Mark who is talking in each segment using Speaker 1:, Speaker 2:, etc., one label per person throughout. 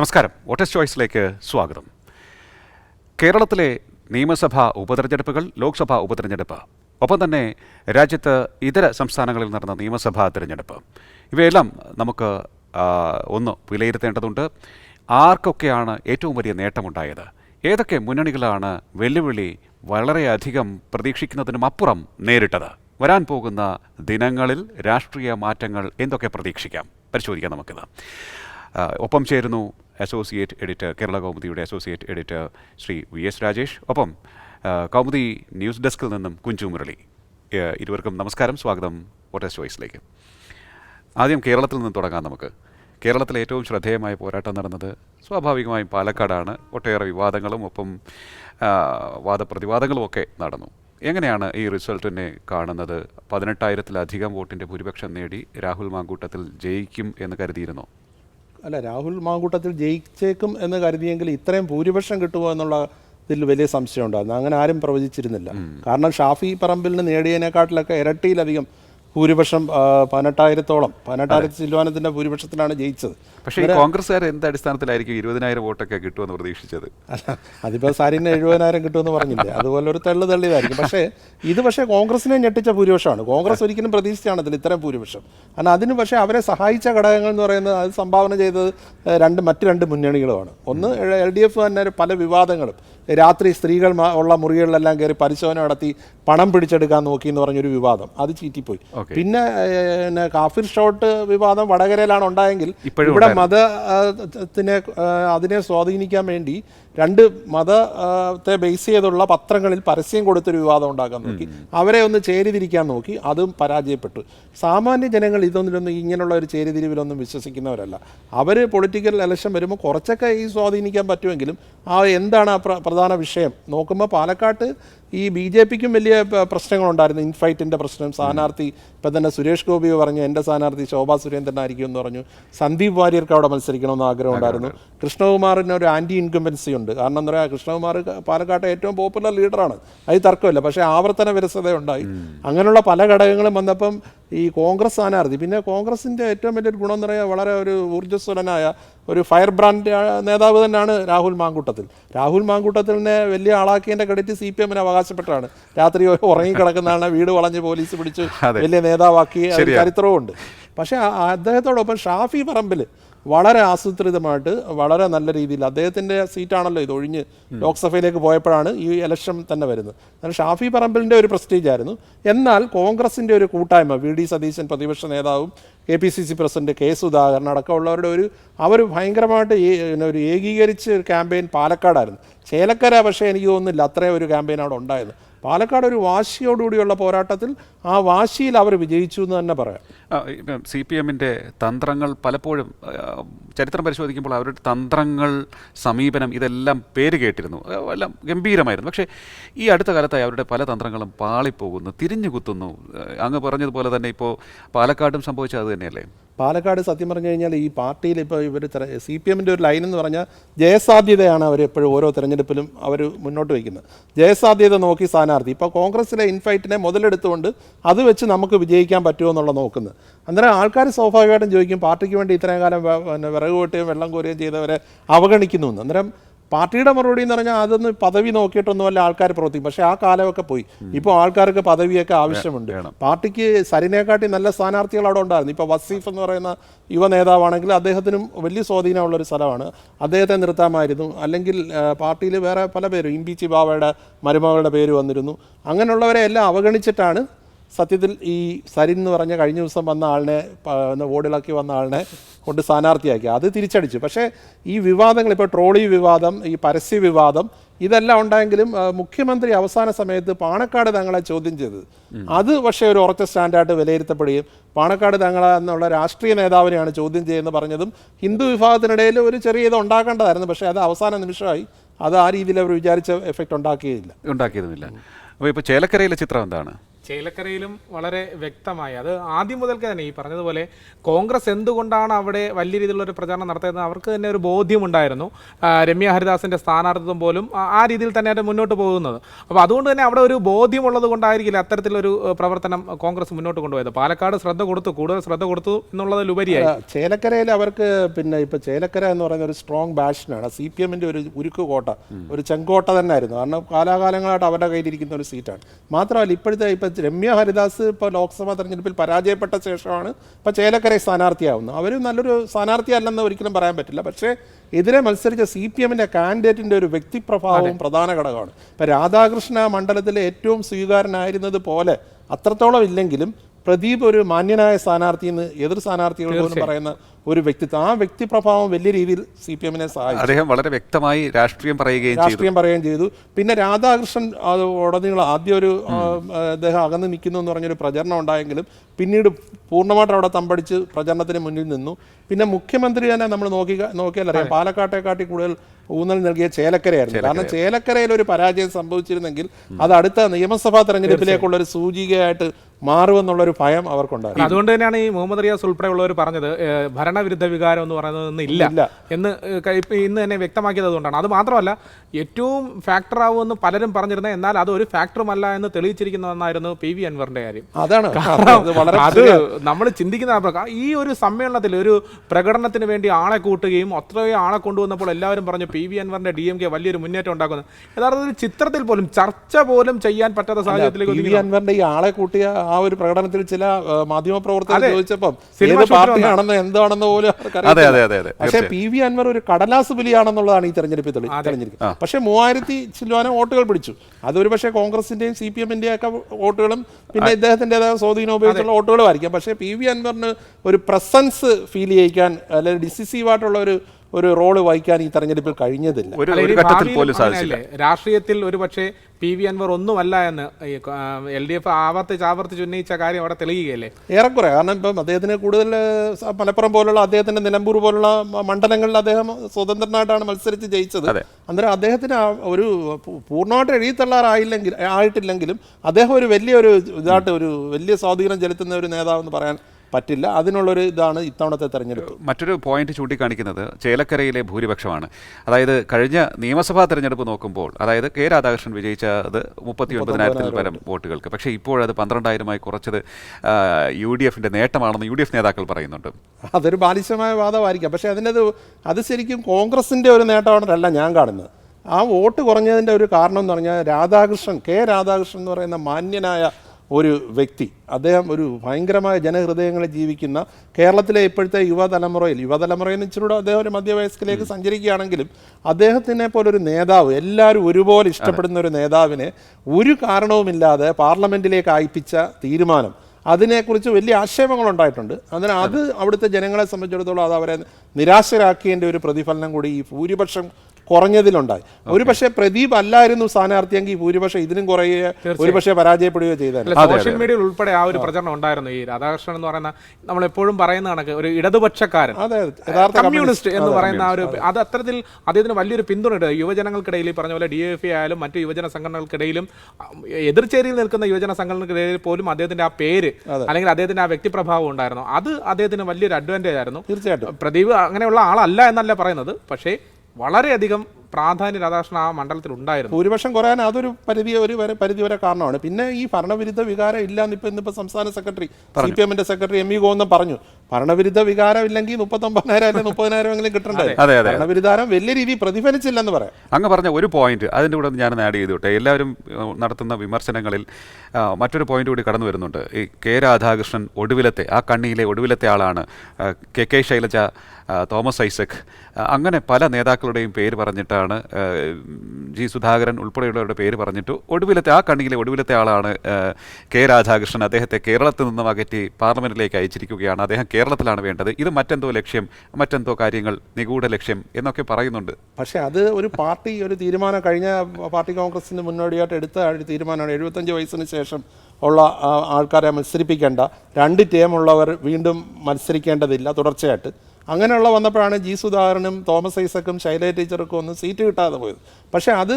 Speaker 1: നമസ്കാരം. വോട്ടേഴ്സ് ചോയ്സിലേക്ക് സ്വാഗതം. കേരളത്തിലെ നിയമസഭാ ഉപതെരഞ്ഞെടുപ്പുകൾ ലോക്സഭാ ഉപതെരഞ്ഞെടുപ്പ് ഒപ്പം തന്നെ രാജ്യത്ത് ഇതര സംസ്ഥാനങ്ങളിൽ നടന്ന നിയമസഭാ തിരഞ്ഞെടുപ്പ് ഇവയെല്ലാം നമുക്ക് ഒന്ന് വിലയിരുത്തേണ്ടതുണ്ട്. ആർക്കൊക്കെയാണ് ഏറ്റവും വലിയ നേട്ടമുണ്ടായത്? ഏതൊക്കെ മുന്നണികളാണ് വെല്ലുവിളി വളരെയധികം പ്രതീക്ഷിക്കുന്നതിനും അപ്പുറം നേരിട്ടത്? വരാൻ പോകുന്ന ദിനങ്ങളിൽ രാഷ്ട്രീയ മാറ്റങ്ങൾ എന്തൊക്കെ പ്രതീക്ഷിക്കാം? പരിശോധിക്കാം നമുക്കിത്. ഒപ്പം ചേരുന്നു associate editor Kerala കൗമുദിയുടെ associate editor Shri V S Rajesh. ഒപ്പം കൗമുദി ന്യൂസ് ഡെസ്കിൽ നിന്നും കുഞ്ചു മുരളി. ഇരുവർക്കും നമസ്കാരം. സ്വാഗതം വോട്ടേഴ്സ് ചോയ്സിലേക്ക്. ആദ്യം കേരളത്തിൽ നിന്ന് തുടങ്ങാം നമുക്ക്. കേരളത്തിലെ ഏറ്റവും ശ്രദ്ധേയമായ പോരാട്ടം നടന്നത് സ്വാഭാവികമായും പാലക്കാടാണ്. ഒട്ടേറെ വിവാദങ്ങളും ഒപ്പം വാദപ്രതിവാദങ്ങളും ഒക്കെ നടന്നു. എങ്ങനെയാണ് ഈ റിസൾട്ടിനെ കാണുന്നത്? പതിനെട്ടായിരത്തിലധികം വോട്ടിന്റെ ഭൂരിപക്ഷം നേടി രാഹുൽ മാങ്കൂട്ടത്തിൽ ജയിക്കും എന്ന് കരുതിയിരുന്നോ?
Speaker 2: അല്ല രാഹുൽ മാങ്കൂട്ടത്തിൽ ജയിച്ചേക്കും എന്ന് കരുതിയെങ്കിൽ ഇത്രയും ഭൂരിപക്ഷം കിട്ടുമോ എന്നുള്ള ഇതിൽ വലിയ സംശയം ഉണ്ടായിരുന്നു അങ്ങനെ ആരും പ്രവചിച്ചിരുന്നില്ല. കാരണം ഷാഫി പറമ്പിലിന് നേടിയതിനെക്കാട്ടിലൊക്കെ ഇരട്ടിയിലധികം ഭൂരിപക്ഷം പതിനെട്ടായിരത്തോളം. പതിനെട്ടായിരത്തി ചില്ലുവാനത്തിന്റെ ഭൂരിപക്ഷത്തിലാണ് ജയിച്ചത്.
Speaker 1: പക്ഷേ ഈ കോൺഗ്രസ്സുകാർ എന്ത് അടിസ്ഥാനത്തിലായിരിക്കും ഇരുപതിനായിരം വോട്ടൊക്കെ കിട്ടുമെന്ന് പ്രതീക്ഷിച്ചത്?
Speaker 2: അല്ല അതിപ്പോൾ സാരിന് എഴുപതിനായിരം കിട്ടുമെന്ന് പറഞ്ഞില്ലേ? അതുപോലെ ഒരു തള്ളു തള്ളിയതായിരിക്കും. പക്ഷേ ഇത് പക്ഷേ കോൺഗ്രസിനെ ഞെട്ടിച്ച ഭൂരിപക്ഷമാണ്. കോൺഗ്രസ് ഒരിക്കലും പ്രതീക്ഷിച്ചാണ് അതിൽ ഇത്രയും ഭൂരിപക്ഷം. കാരണം അതിന് പക്ഷേ അവരെ സഹായിച്ച ഘടകങ്ങൾ എന്ന് പറയുന്നത് അത് സംഭാവന ചെയ്തത് രണ്ട് മറ്റ് രണ്ട് മുന്നണികളുമാണ്. ഒന്ന് എൽ ഡി എഫ് തന്നെ പല വിവാദങ്ങളും. രാത്രി സ്ത്രീകൾ ഉള്ള മുറികളിലെല്ലാം കയറി പരിശോധന നടത്തി പണം പിടിച്ചെടുക്കാൻ നോക്കി എന്ന് പറഞ്ഞൊരു വിവാദം. അത് ചീറ്റിപ്പോയി. പിന്നെ പിന്നെ കാഫിർ ഷോട്ട് വിവാദം വടകരയിലാണ് ഉണ്ടായെങ്കിൽ ഇവിടെ മത ആ, ത്തിനെ ആ, അതിനെ സ്വാധീനിക്കാൻ വേണ്ടി രണ്ട് മതത്തെ ബേസ് ചെയ്തുള്ള പത്രങ്ങളിൽ പരസ്യം കൊടുത്തൊരു വിവാദം ഉണ്ടാക്കാൻ നോക്കി. അവരെ ഒന്ന് ചേരിതിരിക്കാൻ നോക്കി. അതും പരാജയപ്പെട്ടു. സാമാന്യ ജനങ്ങൾ ഇതൊന്നിലൊന്നും ഇങ്ങനെയുള്ള ഒരു ചേരിതിരിവിലൊന്നും വിശ്വസിക്കുന്നവരല്ല. അവർ പൊളിറ്റിക്കൽ ഇലക്ഷൻ വരുമ്പോൾ കുറച്ചൊക്കെ ഈ സ്വാധീനിക്കാൻ പറ്റുമെങ്കിലും ആ എന്താണ് ആ പ്രധാന വിഷയം? നോക്കുമ്പോൾ പാലക്കാട്ട് ഈ ബി ജെ പിക്കും വലിയ പ്രശ്നങ്ങളുണ്ടായിരുന്നു. ഇൻഫൈറ്റിന്റെ പ്രശ്നം സ്ഥാനാർത്ഥി ഇപ്പം തന്നെ സുരേഷ് ഗോപി പറഞ്ഞു എന്റെ സ്ഥാനാർത്ഥി ശോഭാ സുരേന്ദ്രൻ ആയിരിക്കും എന്ന് പറഞ്ഞു. സന്ദീപ് വാര്യർക്ക് അവിടെ മത്സരിക്കണമെന്ന് ആഗ്രഹം ഉണ്ടായിരുന്നു കൃഷ്ണകുമാറിന് ഒരു ആന്റി ഇൻകംബൻസി ഉണ്ട്. കാരണം എന്താ പറയുക കൃഷ്ണകുമാർ പാലക്കാട്ടെ ഏറ്റവും പോപ്പുലർ ലീഡറാണ് അത് തർക്കമില്ല. പക്ഷേ ആവർത്തന വിരസത ഉണ്ടായി അങ്ങനെയുള്ള പല ഘടകങ്ങളും വന്നപ്പം ഈ കോൺഗ്രസ് സ്ഥാനാർത്ഥി. പിന്നെ കോൺഗ്രസിന്റെ ഏറ്റവും വലിയൊരു ഗുണം എന്ന് പറയുക വളരെ ഒരു ഊർജസ്വലനായ ഒരു ഫയർ ബ്രാൻഡ് നേതാവ് തന്നെയാണ് രാഹുൽ മാങ്കൂട്ടത്തിൽ. രാഹുൽ മാങ്കൂട്ടത്തിനെ വലിയ ആളാക്കിയതിന്റെ ക്രെഡിറ്റ് സി പി എമ്മിന് അവകാശപ്പെട്ടാണ് രാത്രി ഉറങ്ങിക്കിടക്കുന്ന ആളിനെ വീട് വളഞ്ഞ് പോലീസ് പിടിച്ച് വലിയ നേതാവാക്കി ചരിത്രവും ഉണ്ട് പക്ഷേ അദ്ദേഹത്തോടൊപ്പം ഷാഫി പറമ്പിൽ വളരെ ആസൂത്രിതമായിട്ട് വളരെ നല്ല രീതിയിൽ അദ്ദേഹത്തിന്റെ സീറ്റാണല്ലോ ഇത് ഒഴിഞ്ഞ് ലോക്സഭയിലേക്ക് പോയപ്പോഴാണ് ഈ ഇലക്ഷൻ തന്നെ വരുന്നത്. എന്നാൽ ഷാഫി പറമ്പലിന്റെ ഒരു പ്രസ്റ്റീജ് ആയിരുന്നു. എന്നാൽ കോൺഗ്രസിന്റെ ഒരു കൂട്ടായ്മ വി ഡി സതീശൻ പ്രതിപക്ഷ നേതാവും K P C C president K Sudhakaran അടക്കമുള്ളവരുടെ ഒരു അവർ ഭയങ്കരമായിട്ട് ഈ ഒരു ഏകീകരിച്ച് ഒരു ക്യാമ്പയിൻ പാലക്കാടായിരുന്നു. ചേലക്കര പക്ഷേ എനിക്ക് തോന്നുന്നില്ല അത്രയും ഒരു ക്യാമ്പയിൻ അവിടെ ഉണ്ടായത് പാലക്കാട് ഒരു വാശിയോടുകൂടിയുള്ള പോരാട്ടത്തിൽ ആ വാശിയിൽ അവർ വിജയിച്ചു എന്ന് തന്നെ പറയാം.
Speaker 1: സി പി എമ്മിന്റെ തന്ത്രങ്ങൾ പലപ്പോഴും ചരിത്രം പരിശോധിക്കുമ്പോൾ അവരുടെ തന്ത്രങ്ങൾ സമീപനം ഇതെല്ലാം പേര് കേട്ടിരുന്നു. എല്ലാം ഗംഭീരമായിരുന്നു. പക്ഷേ ഈ അടുത്ത കാലത്തായി അവരുടെ പല തന്ത്രങ്ങളും പാളിപ്പോകുന്നു തിരിഞ്ഞു കുത്തുന്നു അങ്ങ് പറഞ്ഞതുപോലെ തന്നെ ഇപ്പോൾ പാലക്കാടും സംഭവിച്ചത് അത് തന്നെയല്ലേ?
Speaker 2: പാലക്കാട് സത്യം പറഞ്ഞു കഴിഞ്ഞാൽ ഈ പാർട്ടിയിൽ ഇപ്പോൾ ഇവർ സി പി എമ്മിന്റെ ഒരു ലൈൻ എന്ന് പറഞ്ഞാൽ ജയസാധ്യതയാണ് അവർ എപ്പോഴും ഓരോ തെരഞ്ഞെടുപ്പിലും അവർ മുന്നോട്ട് വയ്ക്കുന്നത്. ജയസാധ്യത നോക്കി സ്ഥാനാർത്ഥി. ഇപ്പോൾ കോൺഗ്രസിലെ ഇൻഫൈറ്റിനെ മുതലെടുത്തുകൊണ്ട് അത് വെച്ച് നമുക്ക് വിജയിക്കാൻ പറ്റുമോ എന്നുള്ള നോക്കുന്നത്. അന്നേരം ആൾക്കാർ സ്വാഭാവികമായിട്ടും ചോദിക്കും പാർട്ടിക്ക് വേണ്ടി ഇത്രയും കാലം പിന്നെ വിറക് വെട്ടുകയും വെള്ളം കോരുകയും ചെയ്തവരെ അവഗണിക്കുന്നു അന്നേരം പാർട്ടിയുടെ മറുപടി എന്ന് പറഞ്ഞാൽ അതൊന്ന് പദവി നോക്കിയിട്ടൊന്നുമല്ല ആൾക്കാർ പ്രവർത്തിക്കും. പക്ഷേ ആ കാലമൊക്കെ പോയി. ഇപ്പോൾ ആൾക്കാർക്ക് പദവിയൊക്കെ ആവശ്യമുണ്ട്. പാർട്ടിക്ക് സരിനെക്കാട്ടി നല്ല സ്ഥാനാർത്ഥികൾ അവിടെ ഉണ്ടായിരുന്നു. ഇപ്പോൾ വസീഫ് എന്ന് പറയുന്ന യുവ നേതാവാണെങ്കിൽ അദ്ദേഹത്തിനും വലിയ സ്വാധീനമുള്ളൊരു സ്ഥലമാണ്. അദ്ദേഹത്തെ നിർത്താമായിരുന്നു. അല്ലെങ്കിൽ പാർട്ടിയിൽ വേറെ പല പേരും ഇംപി ചിബാവയുടെ മരുമകളുടെ പേര് വന്നിരുന്നു. അങ്ങനെയുള്ളവരെ എല്ലാം അവഗണിച്ചിട്ടാണ് സത്യത്തിൽ ഈ സരിൻ എന്ന് പറഞ്ഞ കഴിഞ്ഞ ദിവസം വന്ന ആളിനെ വോട്ടിളക്കി വന്ന ആളിനെ കൊണ്ട് സ്ഥാനാർത്ഥിയാക്കി. അത് തിരിച്ചടിച്ചു. പക്ഷേ ഈ വിവാദങ്ങൾ ഇപ്പോൾ ട്രോളി വിവാദം ഈ പരസ്യ വിവാദം ഇതെല്ലാം ഉണ്ടായെങ്കിലും മുഖ്യമന്ത്രി അവസാന സമയത്ത് പാണക്കാട് തങ്ങളെ ചോദ്യം ചെയ്തത്. അത് പക്ഷേ ഒരു ഉറച്ച സ്റ്റാൻഡായിട്ട് വിലയിരുത്തപ്പെടുകയും പാണക്കാട് തങ്ങളെ എന്നുള്ള രാഷ്ട്രീയ നേതാവിനെയാണ് ചോദ്യം ചെയ്യുന്നത് പറഞ്ഞതും ഹിന്ദു വിഭാഗത്തിനിടയിൽ ഒരു ചെറിയ ഇത് ഉണ്ടാക്കേണ്ടതായിരുന്നു. പക്ഷേ അത് അവസാന നിമിഷമായി അത് ആ രീതിയിൽ അവർ വിചാരിച്ച എഫക്റ്റ് ഉണ്ടാക്കിയില്ല.
Speaker 1: ഉണ്ടാക്കിയതുമില്ല അപ്പോൾ ഇപ്പോൾ ചേലക്കരയിലെ ചിത്രം എന്താണ്?
Speaker 3: ചേലക്കരയിലും വളരെ വ്യക്തമായി. അത് ആദ്യം മുതൽക്ക് തന്നെ ഈ പറഞ്ഞതുപോലെ കോൺഗ്രസ് എന്തുകൊണ്ടാണ് അവിടെ വലിയ രീതിയിലുള്ള ഒരു പ്രചാരണം നടത്തുന്നത് അവർക്ക് തന്നെ ഒരു ബോധ്യമുണ്ടായിരുന്നു. രമ്യ ഹരിദാസിന്റെ സ്ഥാനാർത്ഥിത്വം പോലും ആ- രീതിയിൽ തന്നെയായിട്ട് മുന്നോട്ട് പോകുന്നത്. അപ്പോൾ അതുകൊണ്ട് തന്നെ അവിടെ ഒരു ബോധ്യമുള്ളത് കൊണ്ടായിരിക്കില്ല അത്തരത്തിലൊരു പ്രവർത്തനം കോൺഗ്രസ് മുന്നോട്ട് കൊണ്ടുപോയത്. പാലക്കാട് ശ്രദ്ധ കൊടുത്തു കൂടുതൽ ശ്രദ്ധ കൊടുത്തു എന്നുള്ളതിലുപരിയായി
Speaker 2: ചേലക്കരയിൽ അവർക്ക് പിന്നെ ഇപ്പൊ ചേലക്കര എന്ന് പറയുന്ന ഒരു സ്ട്രോങ് ബാഷനാണ് സി പി എമ്മിന്റെ ഒരു ഉരുക്ക് കോട്ട ഒരു ചെങ്കോട്ട തന്നെ ആയിരുന്നു കാരണം കാലാകാലങ്ങളായിട്ട് അവരുടെ കയ്യിലിരിക്കുന്ന ഒരു സീറ്റാണ് മാത്രമല്ല ഇപ്പോഴത്തെ ഇപ്പൊ രമ്യ ഹരിദാസ് ഇപ്പോൾ ലോക്സഭാ തെരഞ്ഞെടുപ്പിൽ പരാജയപ്പെട്ട ശേഷമാണ് ഇപ്പോൾ ചേലക്കര സ്ഥാനാർത്ഥിയാവുന്നത്. അവർ നല്ലൊരു സ്ഥാനാർത്ഥിയല്ലെന്ന് ഒരിക്കലും പറയാൻ പറ്റില്ല. പക്ഷേ എതിരെ മത്സരിച്ച സി പി എമ്മിന്റെ കാൻഡിഡേറ്റിന്റെ ഒരു വ്യക്തിപ്രഭാവവും പ്രധാന ഘടകമാണ്. ഇപ്പോൾ രാധാകൃഷ്ണ മണ്ഡലത്തിലെ ഏറ്റവും സ്വീകാരനായിരുന്നത് പോലെ അത്രത്തോളം ഇല്ലെങ്കിലും പ്രദീപ് ഒരു മാന്യനായ സ്ഥാനാർത്ഥി എന്ന് എതിർ സ്ഥാനാർത്ഥികൾ പോലും പറയുന്ന ഒരു വ്യക്തിത്വം ആ വ്യക്തി പ്രഭാവം വലിയ രീതിയിൽ സി പി എമ്മിനെ സഹായിച്ചു.
Speaker 1: അദ്ദേഹം വളരെ വ്യക്തമായി രാഷ്ട്രീയം പറയുകയും
Speaker 2: രാഷ്ട്രീയം പറയുകയും ചെയ്തു. പിന്നെ രാധാകൃഷ്ണൻ ഉടനീളം ആദ്യം ഒരു അദ്ദേഹം അകന്ന് നിൽക്കുന്നു എന്ന് പറഞ്ഞൊരു പ്രചരണം ഉണ്ടായെങ്കിലും പിന്നീട് പൂർണമായിട്ട് അവിടെ തമ്പടിച്ച് പ്രചരണത്തിന് മുന്നിൽ നിന്നു. പിന്നെ മുഖ്യമന്ത്രി തന്നെ നമ്മൾ നോക്കി നോക്കിയാൽ അറിയാം. പാലക്കാട്ടെക്കാട്ടി കൂടുതൽ ഊന്നൽ നൽകിയ ചേലക്കരയായിരുന്നു. കാരണം ചേലക്കരയിൽ ഒരു പരാജയം സംഭവിച്ചിരുന്നെങ്കിൽ അത് അടുത്ത നിയമസഭാ തെരഞ്ഞെടുപ്പിലേക്കുള്ള ഒരു സൂചികയായിട്ട് മാറുമെന്നുള്ള ഒരു ഭയം അവർക്കുണ്ടായിരുന്നു.
Speaker 3: അതുകൊണ്ട് തന്നെയാണ് ഈ മുഹമ്മദ് റിയാസ് ഉൾപ്പെടെയുള്ളവർ പറഞ്ഞത് ഭരണവിരുദ്ധ വികാരം എന്ന് പറയുന്നത് ഇന്ന് ഇല്ല. എന്ന് ഇന്ന് തന്നെ വ്യക്തമാക്കിയത് അതുകൊണ്ടാണ് അത് മാത്രമല്ല ഏറ്റവും ഫാക്ടർ ആവുമെന്ന് പലരും പറഞ്ഞിരുന്നത് എന്നാൽ അത് ഒരു ഫാക്ടറുമല്ല എന്ന് തെളിയിച്ചിരിക്കുന്നതെന്നായിരുന്നു പി വി അൻവറിന്റെ കാര്യം.
Speaker 2: അതാണ്. അത്
Speaker 3: നമ്മൾ ചിന്തിക്കുന്ന ഈ ഒരു സമ്മേളനത്തിൽ ഒരു പ്രകടനത്തിന് വേണ്ടി ആളെ കൂട്ടുകയും അത്രയും ആളെ കൊണ്ടുവന്നപ്പോൾ എല്ലാവരും പറഞ്ഞു പി വി അൻവറിന്റെ ഡി എം കെ വലിയൊരു മുന്നേറ്റം ഉണ്ടാക്കുന്നു. യഥാർത്ഥത്തിൽ ചിത്രത്തിൽ പോലും ചർച്ച പോലും ചെയ്യാൻ പറ്റാത്ത സാഹചര്യത്തിലേക്ക്
Speaker 2: പി വി അൻവറിന്റെ ഈ ആളെ കൂട്ടിയ ആ ഒരു പ്രകടനത്തിൽ ചില മാധ്യമപ്രവർത്തകർ
Speaker 3: അതെ.
Speaker 2: ചോദിച്ചപ്പം
Speaker 3: സിനിമ
Speaker 2: ഏത് പാർട്ടിയാണെന്ന് എന്താണെന്ന് പോലും
Speaker 1: അതെ അതെ അതെ അതെ
Speaker 2: പക്ഷേ പി വി അൻവർ ഒരു കടലാസ് പുലിയാണെന്നുള്ളതാണ് ഈ തെരഞ്ഞെടുപ്പിൽ തെളി- തെളിഞ്ഞിരിക്കുന്നത്. പക്ഷേ മൂവായിരത്തി ചില്ലുവാനം വോട്ടുകൾ പിടിച്ചു. അതൊരു പക്ഷേ കോൺഗ്രസിന്റെയും സി പി എമ്മിന്റെയും ഒക്കെ വോട്ടുകളും പിന്നെ ഇദ്ദേഹത്തിന്റെ സ്വാധീനം ഉപയോഗിച്ചുള്ള വോട്ടുകളും വായിക്കാം പക്ഷേ പി വി അൻവറിന് ഒരു പ്രസൻസ് ഫീൽ ചെയ്യിക്കാൻ അല്ലെങ്കിൽ ഡിസിസീവായിട്ടുള്ള ഒരു ഒരു റോൾ വഹിക്കാൻ ഈ തെരഞ്ഞെടുപ്പിൽ കഴിഞ്ഞതില്ല.
Speaker 1: ഒരു ഒരു ഘട്ടത്തിൽ പോലും സാധിച്ചില്ല.
Speaker 3: അങ്ങനെയല്ലേ? രാഷ്ട്രീയത്തിൽ ഒരു പക്ഷേ പി വി അൻവർ ഒന്നുമല്ല എന്ന് എൽ ഡി എഫ് ആവർത്തിച്ച് ആവർത്തിച്ച് ഉന്നയിച്ച കാര്യം അവിടെ തെളിയുകയല്ലേ?
Speaker 2: ഏറെക്കുറെ. കാരണം ഇപ്പം അദ്ദേഹത്തിന് കൂടുതൽ മലപ്പുറം പോലുള്ള അദ്ദേഹത്തിന്റെ നിലമ്പൂർ പോലുള്ള മണ്ഡലങ്ങളിൽ അദ്ദേഹം സ്വതന്ത്രനായിട്ടാണ് മത്സരിച്ച് ജയിച്ചത്.
Speaker 1: അതെ.
Speaker 2: അന്നേരം അദ്ദേഹത്തിന് ഒരു പൂർണമായിട്ട് എഴുതിത്തള്ളാറായില്ലെങ്കിൽ ആയിട്ടില്ലെങ്കിലും അദ്ദേഹം ഒരു വലിയൊരു ഇതായിട്ട് ഒരു വലിയ സ്വാധീനം ചെലുത്തുന്ന ഒരു നേതാവെന്ന് പറയാൻ പറ്റില്ല. അതിനുള്ളൊരു ഇതാണ് ഇത്തവണത്തെ തെരഞ്ഞെടുപ്പ്.
Speaker 1: മറ്റൊരു പോയിന്റ് ചൂണ്ടിക്കാണിക്കുന്നത് ചേലക്കരയിലെ ഭൂരിപക്ഷമാണ്. അതായത് കഴിഞ്ഞ നിയമസഭാ തെരഞ്ഞെടുപ്പ് നോക്കുമ്പോൾ അതായത് കെ രാധാകൃഷ്ണൻ വിജയിച്ചത് മുപ്പത്തി ഒൻപതിനായിരത്തിൽ പരം വോട്ടുകൾക്ക്. പക്ഷേ ഇപ്പോഴത് പന്ത്രണ്ടായിരമായി കുറച്ചത് യു ഡി എഫിന്റെ നേട്ടമാണെന്ന് യു ഡി എഫ് നേതാക്കൾ പറയുന്നുണ്ട്.
Speaker 2: അതൊരു ബാലിശമായ വാദമായിരിക്കാം. പക്ഷേ അതിന്റെ അത് അത് ശരിക്കും കോൺഗ്രസിന്റെ ഒരു നേട്ടമാണെന്നല്ല ഞാൻ കാണുന്നത്. ആ വോട്ട് കുറഞ്ഞതിന്റെ ഒരു കാരണം എന്ന് പറഞ്ഞാൽ രാധാകൃഷ്ണൻ കെ രാധാകൃഷ്ണൻ എന്ന് പറയുന്ന മാന്യനായ ഒരു വ്യക്തി. അദ്ദേഹം ഒരു ഭയങ്കരമായ ജനഹൃദയങ്ങളെ ജീവിക്കുന്ന കേരളത്തിലെ ഇപ്പോഴത്തെ യുവതലമുറയിൽ യുവതലമുറയിൽ നിന്ന് ഇച്ചിരൂടെ അദ്ദേഹം ഒരു മധ്യവയസ്കിലേക്ക് സഞ്ചരിക്കുകയാണെങ്കിലും അദ്ദേഹത്തിനെ പോലൊരു നേതാവ് എല്ലാവരും ഒരുപോലെ ഇഷ്ടപ്പെടുന്ന ഒരു നേതാവിനെ ഒരു കാരണവുമില്ലാതെ പാർലമെന്റിലേക്ക് അയപ്പിച്ച തീരുമാനം. അതിനെക്കുറിച്ച് വലിയ ആക്ഷേപങ്ങളുണ്ടായിട്ടുണ്ട്. അതിന് അത് അവിടുത്തെ ജനങ്ങളെ സംബന്ധിച്ചിടത്തോളം അത് അവരെ നിരാശരാക്കിയതിന്റെ ഒരു പ്രതിഫലനം കൂടി ഈ ഭൂരിപക്ഷം കുറഞ്ഞതിലുണ്ടായി. ഒരു പക്ഷേ പ്രദീപ് അല്ലായിരുന്നു സ്ഥാനാർത്ഥിയെങ്കിൽ ഭൂരിപക്ഷം ഇതിനും കുറയുകയോ ഒരു പക്ഷേ പരാജയപ്പെടുകയോ ചെയ്താൽ
Speaker 3: സോഷ്യൽ മീഡിയയിൽ ഉൾപ്പെടെ ആ ഒരു പ്രചരണം ഉണ്ടായിരുന്നു. ഈ രാധാകൃഷ്ണൻ എന്ന് പറയുന്ന നമ്മൾ എപ്പോഴും പറയുന്ന കണക്ക് ഒരു ഇടതുപക്ഷക്കാരൻ
Speaker 2: അതെ യഥാർത്ഥ
Speaker 3: കമ്മ്യൂണിസ്റ്റ് എന്ന് പറയുന്ന ആ ഒരു അത് അത്തരത്തിൽ അദ്ദേഹത്തിന് വലിയൊരു പിന്തുണ യുവജനങ്ങൾക്കിടയിൽ ഈ പറഞ്ഞ പോലെ ഡി എഫ് ആയാലും മറ്റു യുവജന സംഘടനകൾക്കിടയിലും എതിർചേരിയിൽ നിൽക്കുന്ന യുവജന സംഘടനകൾക്കിടയിൽ പോലും അദ്ദേഹത്തിന്റെ ആ പേര് അല്ലെങ്കിൽ അദ്ദേഹത്തിന്റെ ആ വ്യക്തിപ്രഭാവം ഉണ്ടായിരുന്നു. അത് അദ്ദേഹത്തിന് വലിയൊരു അഡ്വാന്റേജ് ആയിരുന്നു.
Speaker 2: തീർച്ചയായിട്ടും.
Speaker 3: പ്രദീപ് അങ്ങനെയുള്ള ആളല്ല എന്നല്ല പറയുന്നത്. പക്ഷേ വളരെയധികം പ്രാധാന്യം രാധാകൃഷ്ണൻ ആ മണ്ഡലത്തിൽ ഉണ്ടായിരുന്നു.
Speaker 2: ഭൂരിപക്ഷം കുറയാൻ അതൊരു പരിധി ഒരു വരെ പരിധി വരെ കാരണമാണ്. പിന്നെ ഈ ഭരണവിരുദ്ധ വികാരം ഇല്ല എന്നിപ്പോ ഇന്നിപ്പോ സംസ്ഥാന സെക്രട്ടറി സി പി എമ്മിന്റെ സെക്രട്ടറി എം ഇ ഗോവിന്ദൻ പറഞ്ഞു. ഭരണവിരുദ്ധ വികാരം ഇല്ലെങ്കിൽ മുപ്പത്തൊമ്പതിനായിരം അല്ലെങ്കിൽ മുപ്പതിനായിരം എങ്കിലും കിട്ടണ്ടേ. ഭരണവിരുദ്ധാരം വലിയ രീതിയിൽ പ്രതിഫലിച്ചില്ലെന്ന് പറയാം.
Speaker 1: അങ്ങ് പറഞ്ഞ ഒരു പോയിന്റ് അതിന്റെ കൂടെ ഞാൻ ആഡ് ചെയ്തോട്ടെ എല്ലാവരും നടത്തുന്ന വിമർശനങ്ങളിൽ മറ്റൊരു പോയിന്റ് കൂടി കടന്നു വരുന്നുണ്ട്. ഈ കെ രാധാകൃഷ്ണൻ ഒടുവിലത്തെ ആ കണ്ണിയിലെ ഒടുവിലത്തെ ആളാണ് കെ കെ ശൈലജ തോമസ് ഐസക്. അങ്ങനെ പല നേതാക്കളുടെയും പേര് പറഞ്ഞിട്ടാണ് ജി സുധാകരൻ ഉൾപ്പെടെയുള്ളവരുടെ പേര് പറഞ്ഞിട്ട് ഒടുവിലത്തെ ആ കണ്ണിയിലെ ഒടുവിലത്തെ ആളാണ് കെ രാധാകൃഷ്ണൻ. അദ്ദേഹത്തെ കേരളത്തിൽ നിന്നും അകറ്റി പാർലമെന്റിലേക്ക് അയച്ചിരിക്കുകയാണ്. അദ്ദേഹം കേരളത്തിലാണ് വേണ്ടത്. ഇത് മറ്റെന്തോ ലക്ഷ്യം മറ്റെന്തോ കാര്യങ്ങൾ നിഗൂഢ ലക്ഷ്യം എന്നൊക്കെ പറയുന്നുണ്ട്.
Speaker 2: പക്ഷേ അത് ഒരു പാർട്ടി ഒരു തീരുമാനം കഴിഞ്ഞ പാർട്ടി കോൺഗ്രസിന് മുന്നോടിയായിട്ട് എടുത്ത ഒരു തീരുമാനമാണ്. എഴുപത്തഞ്ച് വയസ്സിന് ശേഷം ഉള്ള ആൾക്കാരെ മത്സരിപ്പിക്കേണ്ട രണ്ട് ടീമുള്ളവർ വീണ്ടും മത്സരിക്കേണ്ടതില്ല തുടർച്ചയായിട്ട്. അങ്ങനെയുള്ള വന്നപ്പോഴാണ് ജി സുധാകരനും തോമസ് ഐസക്കും ശൈല ടീച്ചർക്കും ഒന്നും സീറ്റ് കിട്ടാതെ പോയത്. പക്ഷേ അത്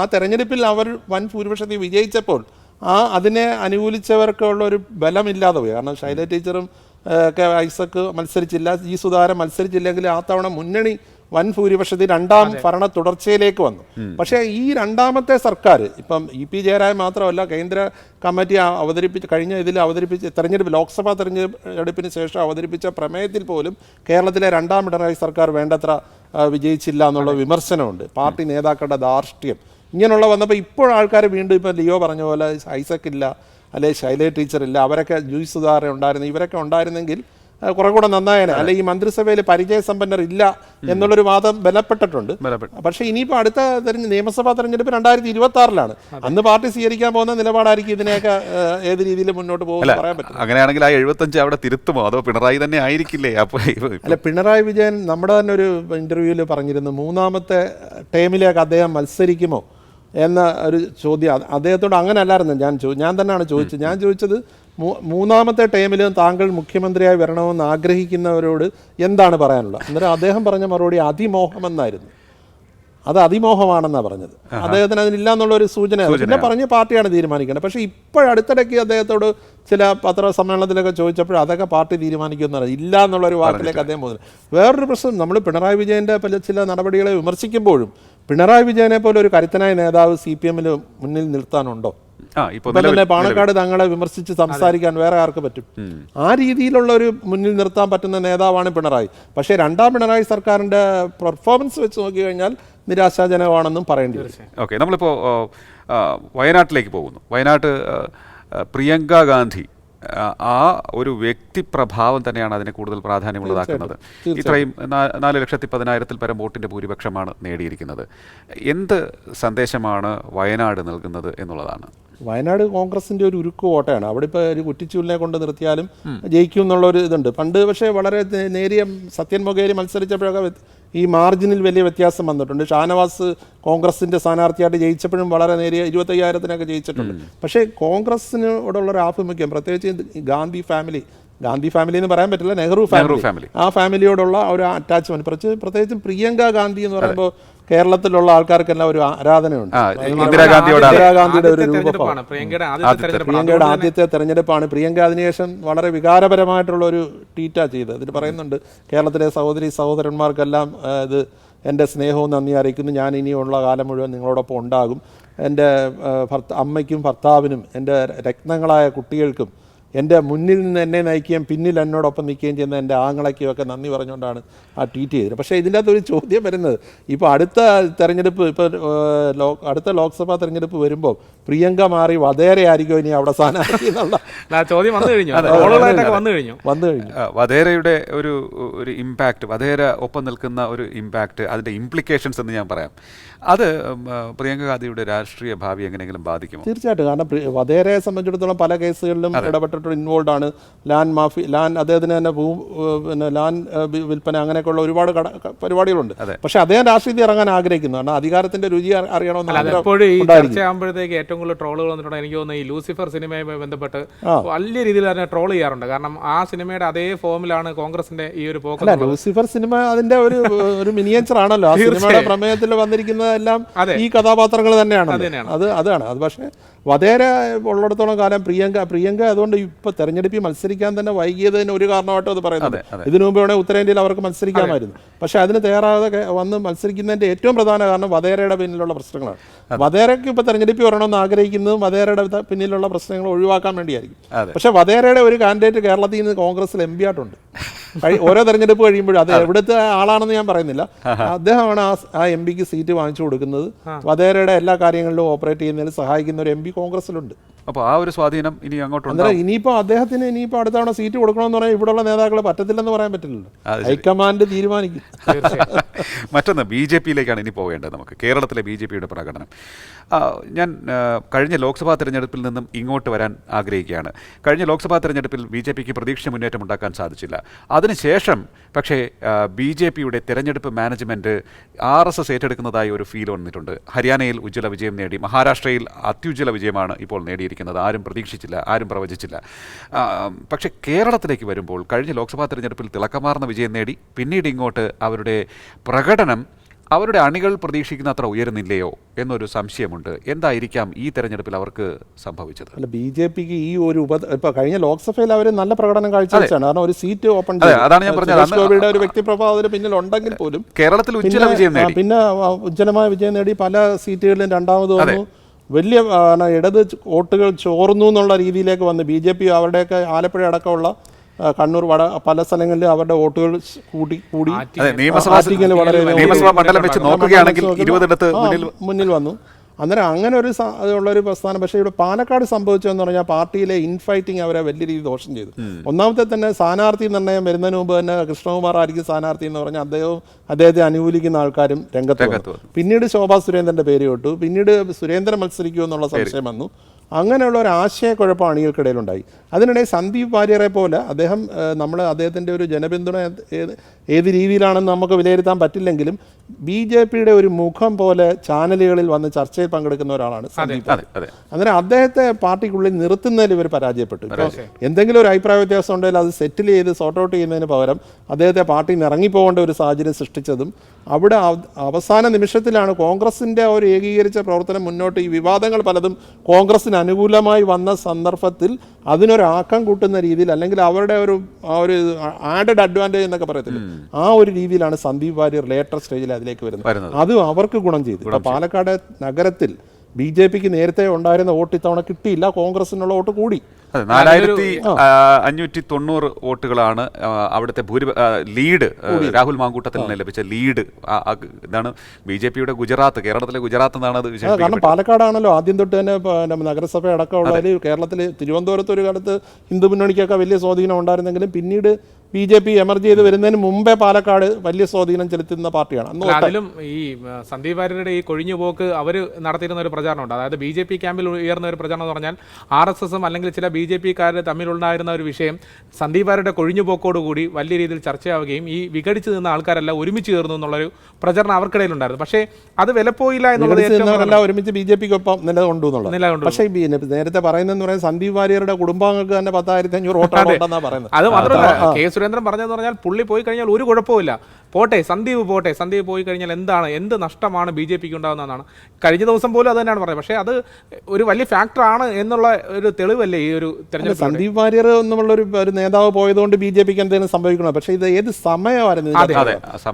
Speaker 2: ആ തെരഞ്ഞെടുപ്പിൽ അവർ വൻ ഭൂരിപക്ഷത്തിൽ വിജയിച്ചപ്പോൾ ആ അതിനെ അനുകൂലിച്ചവർക്കുള്ള ഒരു ബലമില്ലാതെ പോയി. കാരണം ശൈല ടീച്ചറും ഒക്കെ ഐസക്ക് മത്സരിച്ചില്ല. ജി സുധാകരൻ മത്സരിച്ചില്ലെങ്കിൽ ആ തവണ മുന്നണി വൻ ഭൂരിപക്ഷത്തിൽ രണ്ടാം ഭരണ തുടർച്ചയിലേക്ക് വന്നു. പക്ഷേ ഈ രണ്ടാമത്തെ സർക്കാർ ഇപ്പം ഇ പി ജയരാജൻ മാത്രമല്ല കേന്ദ്ര കമ്മിറ്റി അവതരിപ്പിച്ച് കഴിഞ്ഞ ഇതിൽ അവതരിപ്പിച്ച തെരഞ്ഞെടുപ്പ് ലോക്സഭാ തെരഞ്ഞെടുപ്പിന് ശേഷം അവതരിപ്പിച്ച പ്രമേയത്തിൽ പോലും കേരളത്തിലെ രണ്ടാം പിണറായി സർക്കാർ വേണ്ടത്ര വിജയിച്ചില്ല എന്നുള്ള വിമർശനമുണ്ട്. പാർട്ടി നേതാക്കളുടെ ധാർഷ്ട്യം. ഇങ്ങനെയുള്ള വന്നപ്പോൾ ഇപ്പോൾ ആൾക്കാർ വീണ്ടും ഇപ്പം ലിയോ പറഞ്ഞ പോലെ ഐസക്കില്ല അല്ലെ ശൈലേ ടീച്ചർ ഇല്ല അവരൊക്കെ ജൂയി സുധാകരൻ ഉണ്ടായിരുന്നു ഇവരൊക്കെ ഉണ്ടായിരുന്നെങ്കിൽ കുറെ കൂടെ നന്നായേനെ. അല്ലെ ഈ മന്ത്രിസഭയിൽ പരിചയസമ്പന്നർ ഇല്ല എന്നുള്ളൊരു വാദം ബലപ്പെട്ടിട്ടുണ്ട്.
Speaker 1: ബലപ്പെട്ടു.
Speaker 2: പക്ഷേ ഇനിയിപ്പോൾ അടുത്ത തെരഞ്ഞ് നിയമസഭാ തെരഞ്ഞെടുപ്പ് രണ്ടായിരത്തി ഇരുപത്തി ആറിലാണ് അന്ന് പാർട്ടി സ്വീകരിക്കാൻ പോകുന്ന നിലപാടായിരിക്കും ഇതിനെയൊക്കെ ഏത് രീതിയിൽ മുന്നോട്ട് പോകാൻ പറയാൻ പറ്റും
Speaker 1: അങ്ങനെയാണെങ്കിൽ ആ എഴുപത്തഞ്ച് അവിടെ തിരുത്തുമോ? അതോ പിണറായി തന്നെ ആയിരിക്കില്ലേ? അപ്പോൾ
Speaker 2: അല്ല പിണറായി വിജയൻ നമ്മുടെ തന്നെ ഒരു ഇന്റർവ്യൂവിൽ പറഞ്ഞിരുന്നു മൂന്നാമത്തെ ടേമിലേക്ക് അദ്ദേഹം മത്സരിക്കുമോ? എന്ന ഒരു ചോദ്യം. അദ്ദേഹത്തോട് അങ്ങനെ അല്ലായിരുന്നു ഞാൻ ചോ ഞാൻ തന്നെയാണ് ചോദിച്ചത്. ഞാൻ ചോദിച്ചത് മൂന്നാമത്തെ ടൈമിലും താങ്കൾ മുഖ്യമന്ത്രിയായി വരണമെന്ന് ആഗ്രഹിക്കുന്നവരോട് എന്താണ് പറയാനുള്ളത്? അന്നേരം അദ്ദേഹം പറഞ്ഞ മറുപടി അതിമോഹമെന്നായിരുന്നു. അത് അതിമോഹമാണെന്നാണ് പറഞ്ഞത്. അദ്ദേഹത്തിന് അതിനില്ല എന്നുള്ള ഒരു സൂചന പിന്നെ പറഞ്ഞ പാർട്ടിയാണ് തീരുമാനിക്കേണ്ടത്. പക്ഷേ ഇപ്പോഴടുത്തിടയ്ക്ക് അദ്ദേഹത്തോട് ചില പത്രസമ്മേളനത്തിലൊക്കെ ചോദിച്ചപ്പോൾ അതൊക്കെ പാർട്ടി തീരുമാനിക്കുമെന്ന് പറഞ്ഞു. ഇല്ല എന്നുള്ളൊരു വാക്കിലേക്ക് അദ്ദേഹം പോകുന്നത് വേറൊരു പ്രശ്നം. നമ്മൾ പിണറായി വിജയന്റെ പല ചില നടപടികളെ വിമർശിക്കുമ്പോഴും പിണറായി വിജയനെ പോലെ ഒരു കരുത്തനായ നേതാവ് സി പി എമ്മിന് മുന്നിൽ നിർത്താനുണ്ടോ ഇപ്പം തന്നെ പാണക്കാട് തങ്ങളെ വിമർശിച്ച് സംസാരിക്കാൻ വേറെ ആർക്ക് പറ്റും? ആ രീതിയിലുള്ള ഒരു മുന്നിൽ നിർത്താൻ പറ്റുന്ന നേതാവാണ് പിണറായി. പക്ഷേ രണ്ടാം പിണറായി സർക്കാരിന്റെ പെർഫോമൻസ് വെച്ച് നോക്കി കഴിഞ്ഞാൽ നിരാശാജനകമാണെന്നും പറയേണ്ടി വരും.
Speaker 1: ഓക്കെ നമ്മളിപ്പോൾ ആ, വയനാട്ടിലേക്ക് പോകുന്നു. വയനാട്ട് പ്രിയങ്ക ഗാന്ധി ആ, ഒരു വ്യക്തി പ്രഭാവം തന്നെയാണ് അതിനെ കൂടുതൽ പ്രാധാന്യമുള്ളതാക്കുന്നത്. ഇത്രയും നാല് ലക്ഷത്തി പതിനായിരത്തിൽ പരം വോട്ടിന്റെ ഭൂരിപക്ഷമാണ് നേടിയിരിക്കുന്നത്. എന്ത് സന്ദേശമാണ് വയനാട് നൽകുന്നത് എന്നുള്ളതാണ്?
Speaker 2: വയനാട് കോൺഗ്രസിന്റെ ഒരു ഉരുക്ക് കോട്ടയാണ്. അവിടെ ഇപ്പോൾ ഒരു കുറ്റിച്ചൂലിനെ കൊണ്ട് നിർത്തിയാലും ജയിക്കും എന്നുള്ള ഒരു ഇതുണ്ട്. പണ്ട് പക്ഷേ വളരെ നേരിയ സത്യൻ മൊകേരി മത്സരിച്ചപ്പോഴൊക്കെ ഈ മാർജിനിൽ വലിയ വ്യത്യാസം വന്നിട്ടുണ്ട്. ഷാനവാസ് കോൺഗ്രസിന്റെ സ്ഥാനാർത്ഥിയായിട്ട് ജയിച്ചപ്പോഴും വളരെ നേരിയ ഇരുപത്തയ്യായിരത്തിനൊക്കെ ജയിച്ചിട്ടുണ്ട്. പക്ഷേ കോൺഗ്രസിനോടുള്ള ഒരു ആഭിമുഖ്യം പ്രത്യേകിച്ച് ഗാന്ധി ഫാമിലി ഗാന്ധി ഫാമിലി എന്ന് പറയാൻ പറ്റില്ല നെഹ്റു ഫാമിലി. ആ ഫാമിലിയോടുള്ള ഒരു അറ്റാച്ച്മെന്റ് പ്രത്യേകിച്ച് പ്രത്യേകിച്ചും പ്രിയങ്ക ഗാന്ധി എന്ന് പറയുമ്പോൾ കേരളത്തിലുള്ള ആൾക്കാർക്കെല്ലാം ഒരു ആരാധനയുണ്ട്.
Speaker 1: ഇന്ദിരാഗാന്ധിയുടെ
Speaker 2: ഇന്ദിരാഗാന്ധിയോട് ഒരു
Speaker 3: രൂപമാണ് പ്രിയങ്കയുടെ ആദ്യത്തെ തെരഞ്ഞെടുപ്പാണ്.
Speaker 2: പ്രിയങ്ക അതിനുശേഷം വളരെ വികാരപരമായിട്ടുള്ള ഒരു ട്വീറ്റാ ചെയ്തത്. ഇതിൽ പറയുന്നുണ്ട് കേരളത്തിലെ സഹോദരി സഹോദരന്മാർക്കെല്ലാം ഇത് എന്റെ സ്നേഹവും നന്ദി അറിയിക്കുന്നു. ഞാൻ ഇനിയുള്ള കാലം മുഴുവൻ നിങ്ങളോടൊപ്പം ഉണ്ടാകും. എന്റെ ഭർത്ത അമ്മയ്ക്കും ഭർത്താവിനും എന്റെ രക്തങ്ങളായ കുട്ടികൾക്കും എന്റെ മുന്നിൽ നിന്ന് എന്നെ നയിക്കുകയും പിന്നിൽ എന്നോടൊപ്പം നിൽക്കുകയും ചെയ്യുന്ന എന്റെ ആങ്ങളയ്ക്കും ഒക്കെ നന്ദി പറഞ്ഞുകൊണ്ടാണ് ആ ട്വീറ്റ് ചെയ്തത്. പക്ഷേ ഇതിന്റെ അകത്തൊരു ചോദ്യം വരുന്നത്. ഇപ്പോൾ അടുത്ത തെരഞ്ഞെടുപ്പ് ഇപ്പോൾ ലോ അടുത്ത ലോക്സഭാ തെരഞ്ഞെടുപ്പ് വരുമ്പോൾ പ്രിയങ്ക മാറി വധേരെ ആയിരിക്കും ഇനി അവിടെ സ്ഥാനാർത്ഥി എന്നുള്ള
Speaker 3: ചോദ്യം വന്നു കഴിഞ്ഞു. വന്നു കഴിഞ്ഞു.
Speaker 2: വന്നു കഴിഞ്ഞു.
Speaker 1: വധേരയുടെ ഒരു ഒരു ഇമ്പാക്റ്റ് വധേര ഒപ്പം നിൽക്കുന്ന ഒരു ഇമ്പാക്റ്റ് അതിന്റെ ഇംപ്ലിക്കേഷൻസ് എന്ന് ഞാൻ പറയാം. അത് പ്രിയങ്ക ഗാന്ധിയുടെ രാഷ്ട്രീയ ഭാവി എങ്ങനെയെങ്കിലും ബാധിക്കും
Speaker 2: തീർച്ചയായിട്ടും. കാരണം വധേരയെ സംബന്ധിച്ചിടത്തോളം പല കേസുകളിലും ഇടപെട്ടിട്ട് ഇൻവോൾവ് ആണ്. ലാൻഡ് മാഫി ലാൻഡ് അദ്ദേഹത്തിന് തന്നെ ഭൂ പിന്നെ ലാൻഡ് വിൽപ്പന അങ്ങനെയൊക്കെയുള്ള ഒരുപാട് കട പരിപാടികളുണ്ട്. പക്ഷെ അദ്ദേഹം രാഷ്ട്രീയത്തിൽ ഇറങ്ങാൻ ആഗ്രഹിക്കുന്നു. കാരണം അധികാരത്തിന്റെ രുചി അറിയണമെന്നുള്ളത് അറിയണമെന്ന്
Speaker 3: ഈ. ചർച്ചയാകുമ്പോഴത്തേക്ക് ഏറ്റവും കൂടുതൽ ട്രോളുകൾ വന്നിട്ടുണ്ട്. എനിക്ക് തോന്നുന്നു ഈ ലൂസിഫർ സിനിമയുമായി ബന്ധപ്പെട്ട് വലിയ രീതിയിൽ തന്നെ ട്രോൾ ചെയ്യാറുണ്ട്. കാരണം ആ സിനിമയുടെ അതേ ഫോമിലാണ് കോൺഗ്രസിന്റെ ഈ ഒരു പോക്ക്
Speaker 2: ലൂസിഫർ സിനിമ അതിന്റെ ഒരു ഒരു മിനിയേച്ചർ ആണല്ലോ. ആ സിനിമയുടെ പ്രമേയത്തിൽ വന്നിരിക്കുന്നതെല്ലാം ഈ കഥാപാത്രങ്ങൾ തന്നെയാണ്
Speaker 3: അത് തന്നെയാണ്.
Speaker 2: അത് അതാണ്. അത് പക്ഷേ വധേര ഉള്ളിടത്തോളം കാലം പ്രിയങ്ക പ്രിയങ്ക അതുകൊണ്ട് ഇപ്പൊ തെരഞ്ഞെടുപ്പിൽ മത്സരിക്കാൻ തന്നെ വൈകിയതിന് ഒരു കാരണമായിട്ടും അത് പറയുന്നത്. ഇതിനു മുമ്പ് വേണേൽ ഉത്തരേന്ത്യയിൽ അവർക്ക് മത്സരിക്കാമായിരുന്നു. പക്ഷെ അതിന് തയ്യാറാതെ വന്ന് മത്സരിക്കുന്നതിന്റെ ഏറ്റവും പ്രധാന കാരണം വധേരയുടെ പിന്നിലുള്ള പ്രശ്നങ്ങളാണ്. വധേരയ്ക്ക് ഇപ്പോൾ തെരഞ്ഞെടുപ്പിൽ വരണമെന്ന് ആഗ്രഹിക്കുന്നതും വധേരയുടെ പിന്നിലുള്ള പ്രശ്നങ്ങൾ ഒഴിവാക്കാൻ വേണ്ടിയായിരിക്കും. പക്ഷേ വധേരയുടെ ഒരു കാൻഡിഡേറ്റ് കേരളത്തിൽ നിന്ന് കോൺഗ്രസിൽ എം പി ആയിട്ടുണ്ട്. ഓരോ തെരഞ്ഞെടുപ്പ് കഴിയുമ്പോഴും അത് എവിടുത്തെ ആളാണെന്ന് ഞാൻ പറയുന്നില്ല. അദ്ദേഹമാണ് ആ ആ എം പിക്ക് സീറ്റ് വാങ്ങിച്ചു കൊടുക്കുന്നത്. വധേരയുടെ എല്ലാ കാര്യങ്ങളിലും ഓപ്പറേറ്റ് ചെയ്യുന്നതിൽ സഹായിക്കുന്ന ഒരു എം പി കോൺഗ്രസിലുണ്ട്.
Speaker 1: അപ്പോൾ ആ ഒരു സ്വാധീനം ഇനി അങ്ങോട്ടുണ്ട്?
Speaker 2: അതെ ഇനിയിപ്പോൾ അദ്ദേഹത്തിന് ഇനിയിപ്പോൾ അടുത്ത തവണ സീറ്റ് കൊടുക്കണമെന്ന് പറഞ്ഞാൽ ഇവിടെയുള്ള നേതാക്കൾ പറ്റത്തില്ലെന്ന് പറയാൻ പറ്റില്ലല്ലോ. ഹൈക്കമാൻഡ് തീരുമാനിക്കും.
Speaker 1: മറ്റൊന്ന് ബി ജെ പിയിലേക്കാണ് ഇനി പോകേണ്ടത് നമുക്ക്. കേരളത്തിലെ ബി ജെ പിയുടെ പ്രകടനം. ഞാൻ കഴിഞ്ഞ ലോക്സഭാ തെരഞ്ഞെടുപ്പിൽ നിന്നും ഇങ്ങോട്ട് വരാൻ ആഗ്രഹിക്കുകയാണ്. കഴിഞ്ഞ ലോക്സഭാ തെരഞ്ഞെടുപ്പിൽ ബി ജെ പിക്ക് പ്രതീക്ഷിച്ച മുന്നേറ്റം ഉണ്ടാക്കാൻ സാധിച്ചില്ല. അതിനുശേഷം പക്ഷേ ബി ജെ പിയുടെ തെരഞ്ഞെടുപ്പ് മാനേജ്മെന്റ് ആർ എസ് എസ് ഏറ്റെടുക്കുന്നതായി ഒരു ഫീൽ വന്നിട്ടുണ്ട്. ഹരിയാനയിൽ ഉജ്ജ്വല വിജയം നേടി മഹാരാഷ്ട്രയിൽ അത്യുജ്വല വിജയമാണ് ഇപ്പോൾ നേടിയിരിക്കുന്നത്. ആരും പ്രതീക്ഷിച്ചില്ല ആരും പ്രവചിച്ചില്ല. പക്ഷേ കേരളത്തിലേക്ക് വരുമ്പോൾ കഴിഞ്ഞ ലോക്സഭാ തെരഞ്ഞെടുപ്പിൽ തിളക്കമാർന്ന വിജയം നേടി പിന്നീട് ഇങ്ങോട്ട് അവരുടെ പ്രകടനം അവരുടെ അണികൾ പ്രതീക്ഷിക്കുന്ന അത്ര ഉയരുന്നില്ലയോ എന്നൊരു സംശയമുണ്ട്. എന്തായിരിക്കാം ഈ തെരഞ്ഞെടുപ്പിൽ അവർക്ക് സംഭവിച്ചത്?
Speaker 2: അല്ല ബി ജെ പിക്ക് ഈ ഒരു ഉപ ഇപ്പൊ കഴിഞ്ഞ ലോക്സഭയിൽ അവർ നല്ല പ്രകടനം കാഴ്ചവെച്ചാണ്. കാരണം ഒരു സീറ്റ് ഓപ്പൺ
Speaker 1: അതെ, അതാണ് ഞാൻ പറഞ്ഞത്.
Speaker 2: ഒരു വ്യക്തിപ്രഭാവം അതിന് പിന്നിൽ ഉണ്ടെങ്കിൽ പോലും
Speaker 1: കേരളത്തിൽ ഉജ്ജ്വല
Speaker 2: പിന്നെ,
Speaker 1: വിജയം നേടി.
Speaker 2: പിന്നെ ഉജ്ജ്വലമായ വിജയം നേടി പല സീറ്റുകളിലും രണ്ടാമത് വന്നു. വലിയ ഇടത് വോട്ടുകൾ ചോർന്നു എന്നുള്ള രീതിയിലേക്ക് വന്ന് ബി ജെ പി അവരുടെയൊക്കെ ആലപ്പുഴ അടക്കമുള്ള കണ്ണൂർ വട പല സ്ഥലങ്ങളിൽ അവരുടെ വോട്ടുകൾ കൂടി കൂടി.
Speaker 1: അതെ നിയമസഭാ മണ്ഡലം വെച്ച് നോക്കുകയാണെങ്കിൽ ഇരുപതിടത്ത് മുന്നിൽ
Speaker 2: മുന്നിൽ വന്നു. അന്നേരം അങ്ങനെ ഒരു ഉള്ള ഒരു പ്രസ്ഥാനം. പക്ഷേ ഇവിടെ പാലക്കാട് സംഭവിച്ചതെന്ന് പറഞ്ഞാൽ പാർട്ടിയിലെ ഇൻഫൈറ്റിംഗ് അവരെ വലിയ രീതിയിൽ ദോഷം ചെയ്തു. ഒന്നാമത്തെ തന്നെ സ്ഥാനാർത്ഥി നിർണയം വരുന്നതിന് മുമ്പ് തന്നെ കൃഷ്ണകുമാർ ആയിരിക്കും സ്ഥാനാർത്ഥി എന്ന് പറഞ്ഞാൽ അദ്ദേഹവും അദ്ദേഹത്തെ അനുകൂലിക്കുന്ന ആൾക്കാരും രംഗത്ത് പിന്നീട് ശോഭാ സുരേന്ദ്രന്റെ പേര് കേട്ടു. പിന്നീട് സുരേന്ദ്രൻ മത്സരിക്കുമോ എന്നുള്ള സംശയം വന്നു. അങ്ങനെയുള്ള ഒരു ആശയക്കുഴപ്പം അണികൾക്കിടയിലുണ്ടായി. അതിനിടെ സന്ദീപ് വാര്യരെ പോലെ അദ്ദേഹം നമ്മൾ അദ്ദേഹത്തിന്റെ ഒരു ജനപിന്തുണ ഏത് ഏത് രീതിയിലാണെന്ന് നമുക്ക് വിലയിരുത്താൻ പറ്റില്ലെങ്കിലും ബി ജെ പിയുടെ ഒരു മുഖം പോലെ ചാനലുകളിൽ വന്ന് ചർച്ചയിൽ പങ്കെടുക്കുന്ന ഒരാളാണ് സന്ദീപ് അന്നേരം അദ്ദേഹത്തെ പാർട്ടിക്കുള്ളിൽ നിർത്തുന്നതിൽ ഇവർ പരാജയപ്പെട്ടു. എന്തെങ്കിലും ഒരു അഭിപ്രായ വ്യത്യാസം ഉണ്ടെങ്കിൽ അത് സെറ്റിൽ ചെയ്ത് സോർട്ട് ഔട്ട് ചെയ്യുന്നതിന് പകരം അദ്ദേഹത്തെ പാർട്ടിയിൽ നിന്ന് ഇറങ്ങിപ്പോകേണ്ട ഒരു സാഹചര്യം സൃഷ്ടിച്ചതും അവിടെ അവസാന നിമിഷത്തിലാണ് കോൺഗ്രസിന്റെ ഒരു ഏകീകരിച്ച പ്രവർത്തനം മുന്നോട്ട് ഈ വിവാദങ്ങൾ പലതും കോൺഗ്രസിന് അനുകൂലമായി വന്ന സന്ദർഭത്തിൽ അതിനൊരാക്കം കൂട്ടുന്ന രീതിയിൽ അല്ലെങ്കിൽ അവരുടെ ഒരു ആ ഒരു ആഡഡ് അഡ്വാന്റേജ് എന്നൊക്കെ പറയത്തില്ല? ആ ഒരു രീതിയിലാണ് സന്ദീപ് വാര്യർ ലേറ്റർ സ്റ്റേജിൽ അതിലേക്ക് വരുന്നത്. അതും അവർക്ക് ഗുണം ചെയ്തു. ഇപ്പൊ പാലക്കാട് നഗരത്തിൽ ബി ജെ പിക്ക് നേരത്തെ ഉണ്ടായിരുന്ന വോട്ട് ഇത്തവണ കിട്ടിയില്ല കോൺഗ്രസിനുള്ള വോട്ട് കൂടി.
Speaker 1: അതെ നാലായിരത്തി അഞ്ഞൂറ്റി തൊണ്ണൂറ് വോട്ടുകളാണ് അവിടുത്തെ ഭൂരിപ ലീഡ് രാഹുൽ മാങ്കൂട്ടത്തിൽ നിന്ന് ലഭിച്ച ലീഡ് ഇതാണ് ബി ജെ പിയുടെ ഗുജറാത്ത് കേരളത്തിലെ ഗുജറാത്ത് എന്നാണ് അത്
Speaker 2: കാരണം പാലക്കാടാണല്ലോ ആദ്യം തൊട്ട് തന്നെ നഗരസഭ അടക്കമുള്ളതിൽ കേരളത്തിൽ തിരുവനന്തപുരത്ത് ഒരു കാലത്ത് ഹിന്ദു മുന്നണിക്കൊക്കെ വലിയ സ്വാധീനം ഉണ്ടായിരുന്നെങ്കിലും പിന്നീട് ബി ജെ പി എമർജ് ചെയ്ത് വരുന്നതിന് മുമ്പേ പാലക്കാട് വലിയ സ്വാധീനം ചെലുത്തുന്ന പാർട്ടിയാണ്.
Speaker 3: അതിലും ഈ സന്ദീപ് വാര്യരുടെ ഈ കൊഴിഞ്ഞു പോക്ക് അവർ നടത്തിയിരുന്ന ഒരു പ്രചാരണമുണ്ട്. അതായത് ബി ജെ പി ക്യാമ്പിൽ ഉയർന്ന ഒരു പ്രചാരണം എന്ന് പറഞ്ഞാൽ ആർ എസ് എസും അല്ലെങ്കിൽ ചില ബി ജെ പിക്കാർ തമ്മിലുണ്ടായിരുന്ന ഒരു വിഷയം സന്ദീപ് വാര്യരുടെ കൊഴിഞ്ഞു പോക്കോടുകൂടി വലിയ രീതിയിൽ ചർച്ചയാവുകയും ഈ വിഘടിച്ച് നിന്ന ആൾക്കാരെല്ലാം ഒരുമിച്ച് ചേർന്നു എന്നുള്ളൊരു പ്രചരണം അവർക്കിടയിലുണ്ടായിരുന്നു. പക്ഷേ അത് വിലപ്പോയില്ല എന്നുള്ളത്
Speaker 2: ഒരുമിച്ച് ബി ജെ പിക്ക് ഒപ്പം നിലകൊണ്ടു എന്നുള്ളത്. പക്ഷേ നേരത്തെ പറയുന്നതെന്ന് പറയുന്നത് സന്ദീപ് വാര്യരുടെ കുടുംബാംഗങ്ങൾക്ക് തന്നെ പത്തായിരത്തി അഞ്ഞൂറ് വോട്ടാണ് പറയുന്നത്.
Speaker 3: അത് മാത്രമല്ല കെ സുരേന്ദ്രൻ പറഞ്ഞതെന്ന് പറഞ്ഞാൽ പുള്ളി പോയി കഴിഞ്ഞാൽ ഒരു കുഴപ്പമില്ല പോട്ടെ സന്ദീപ് പോട്ടെ. സന്ദീപ് പോയി കഴിഞ്ഞാൽ എന്താണ് എന്ത് നഷ്ടമാണ് ബി ജെ പിക്ക് ഉണ്ടാകുന്നതെന്നാണ്. കഴിഞ്ഞ ദിവസം പോലും അത് തന്നെയാണ് പറയുന്നത് പക്ഷേ അത് ഒരു വലിയ ഫാക്ടർ ആണ് എന്നുള്ള ഒരു തെളിവല്ലേ ഈ ഒരു തെരഞ്ഞെടുപ്പ്
Speaker 2: സന്ദീപ് വാര്യർ എന്നുള്ള ഒരു നേതാവ് പോയതുകൊണ്ട് ബി ജെ പിക്ക് എന്തെങ്കിലും സംഭവിക്കണം? പക്ഷേ ഇത് ഏത് സമയമായിരുന്നു.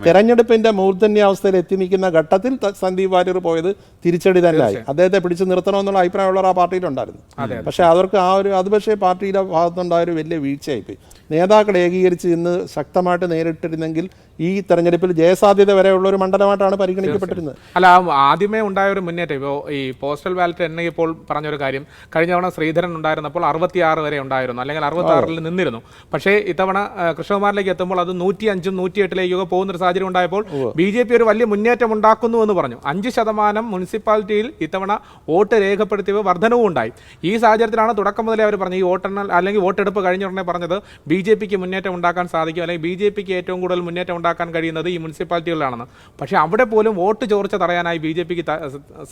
Speaker 2: തെരഞ്ഞെടുപ്പിന്റെ മൂർധന്യാവസ്ഥയിൽ എത്തി നിൽക്കുന്ന ഘട്ടത്തിൽ സന്ദീപ് വാര്യർ പോയത് തിരിച്ചടി തന്നെയായി അദ്ദേഹത്തെ പിടിച്ചു നിർത്തണമെന്നുള്ള അഭിപ്രായമുള്ളവർ ആ പാർട്ടിയിലുണ്ടായിരുന്നു. പക്ഷേ അവർക്ക് ആ ഒരു അത് പക്ഷേ പാർട്ടിയുടെ ഭാഗത്തുണ്ടായ ഒരു വലിയ വീഴ്ചയായിപ്പോയി. നേതാക്കൾ ഏകീകരിച്ച് ഇന്ന് ശക്തമായിട്ട് നേരിട്ടിരുന്നെങ്കിൽ ഈ തെരഞ്ഞെടുപ്പിൽ ജയസാധ്യത ഉള്ള ഒരു മണ്ഡലമായിട്ടാണ് പരിഗണിക്കപ്പെട്ടിരുന്നത്.
Speaker 3: അല്ല ആദ്യമേ ഉണ്ടായ ഒരു മുന്നേറ്റം. ഇപ്പോൾ ഈ പോസ്റ്റൽ ബാലറ്റ് എന്നെ ഇപ്പോൾ പറഞ്ഞൊരു കാര്യം. കഴിഞ്ഞ തവണ ശ്രീധരൻ ഉണ്ടായിരുന്നപ്പോൾ അറുപത്തിയാറ് വരെ ഉണ്ടായിരുന്നു. അല്ലെങ്കിൽ അറുപത്തി ആറിൽ നിന്നിരുന്നു. പക്ഷേ ഇത്തവണ കൃഷ്ണകുമാറിലേക്ക് എത്തുമ്പോൾ അത് നൂറ്റി അഞ്ചും നൂറ്റി എട്ടിലേക്കൊക്കെ പോകുന്ന ഒരു സാഹചര്യം ഉണ്ടായപ്പോൾ ബി ജെ പി ഒരു വലിയ മുന്നേറ്റം ഉണ്ടാക്കുന്നു എന്ന് പറഞ്ഞു. അഞ്ച് ശതമാനം മുനിസിപ്പാലിറ്റിയിൽ ഇത്തവണ വോട്ട് രേഖപ്പെടുത്തിയ വർധനവും ഉണ്ടായി ഈ സാഹചര്യത്തിലാണ് തുടക്കം മുതലേ അവർ പറഞ്ഞു ഈ വോട്ടെണ്ണൽ അല്ലെങ്കിൽ വോട്ടെടുപ്പ് കഴിഞ്ഞ ഉടനെ പറഞ്ഞത് ബി ജെ പിക്ക് മുന്നേറ്റം ഉണ്ടാക്കാൻ സാധിക്കും അല്ലെങ്കിൽ ബി ജെ പിക്ക് ഏറ്റവും കൂടുതൽ മുന്നേറ്റം ഉണ്ടാക്കാൻ കഴിയുന്നത് ഈ മുനിസിപ്പാലിറ്റികളിലാണെന്ന്. പക്ഷേ അവിടെ പോലും വോട്ട് ചോർച്ച തടയാനായി ബി ജെ പിക്ക്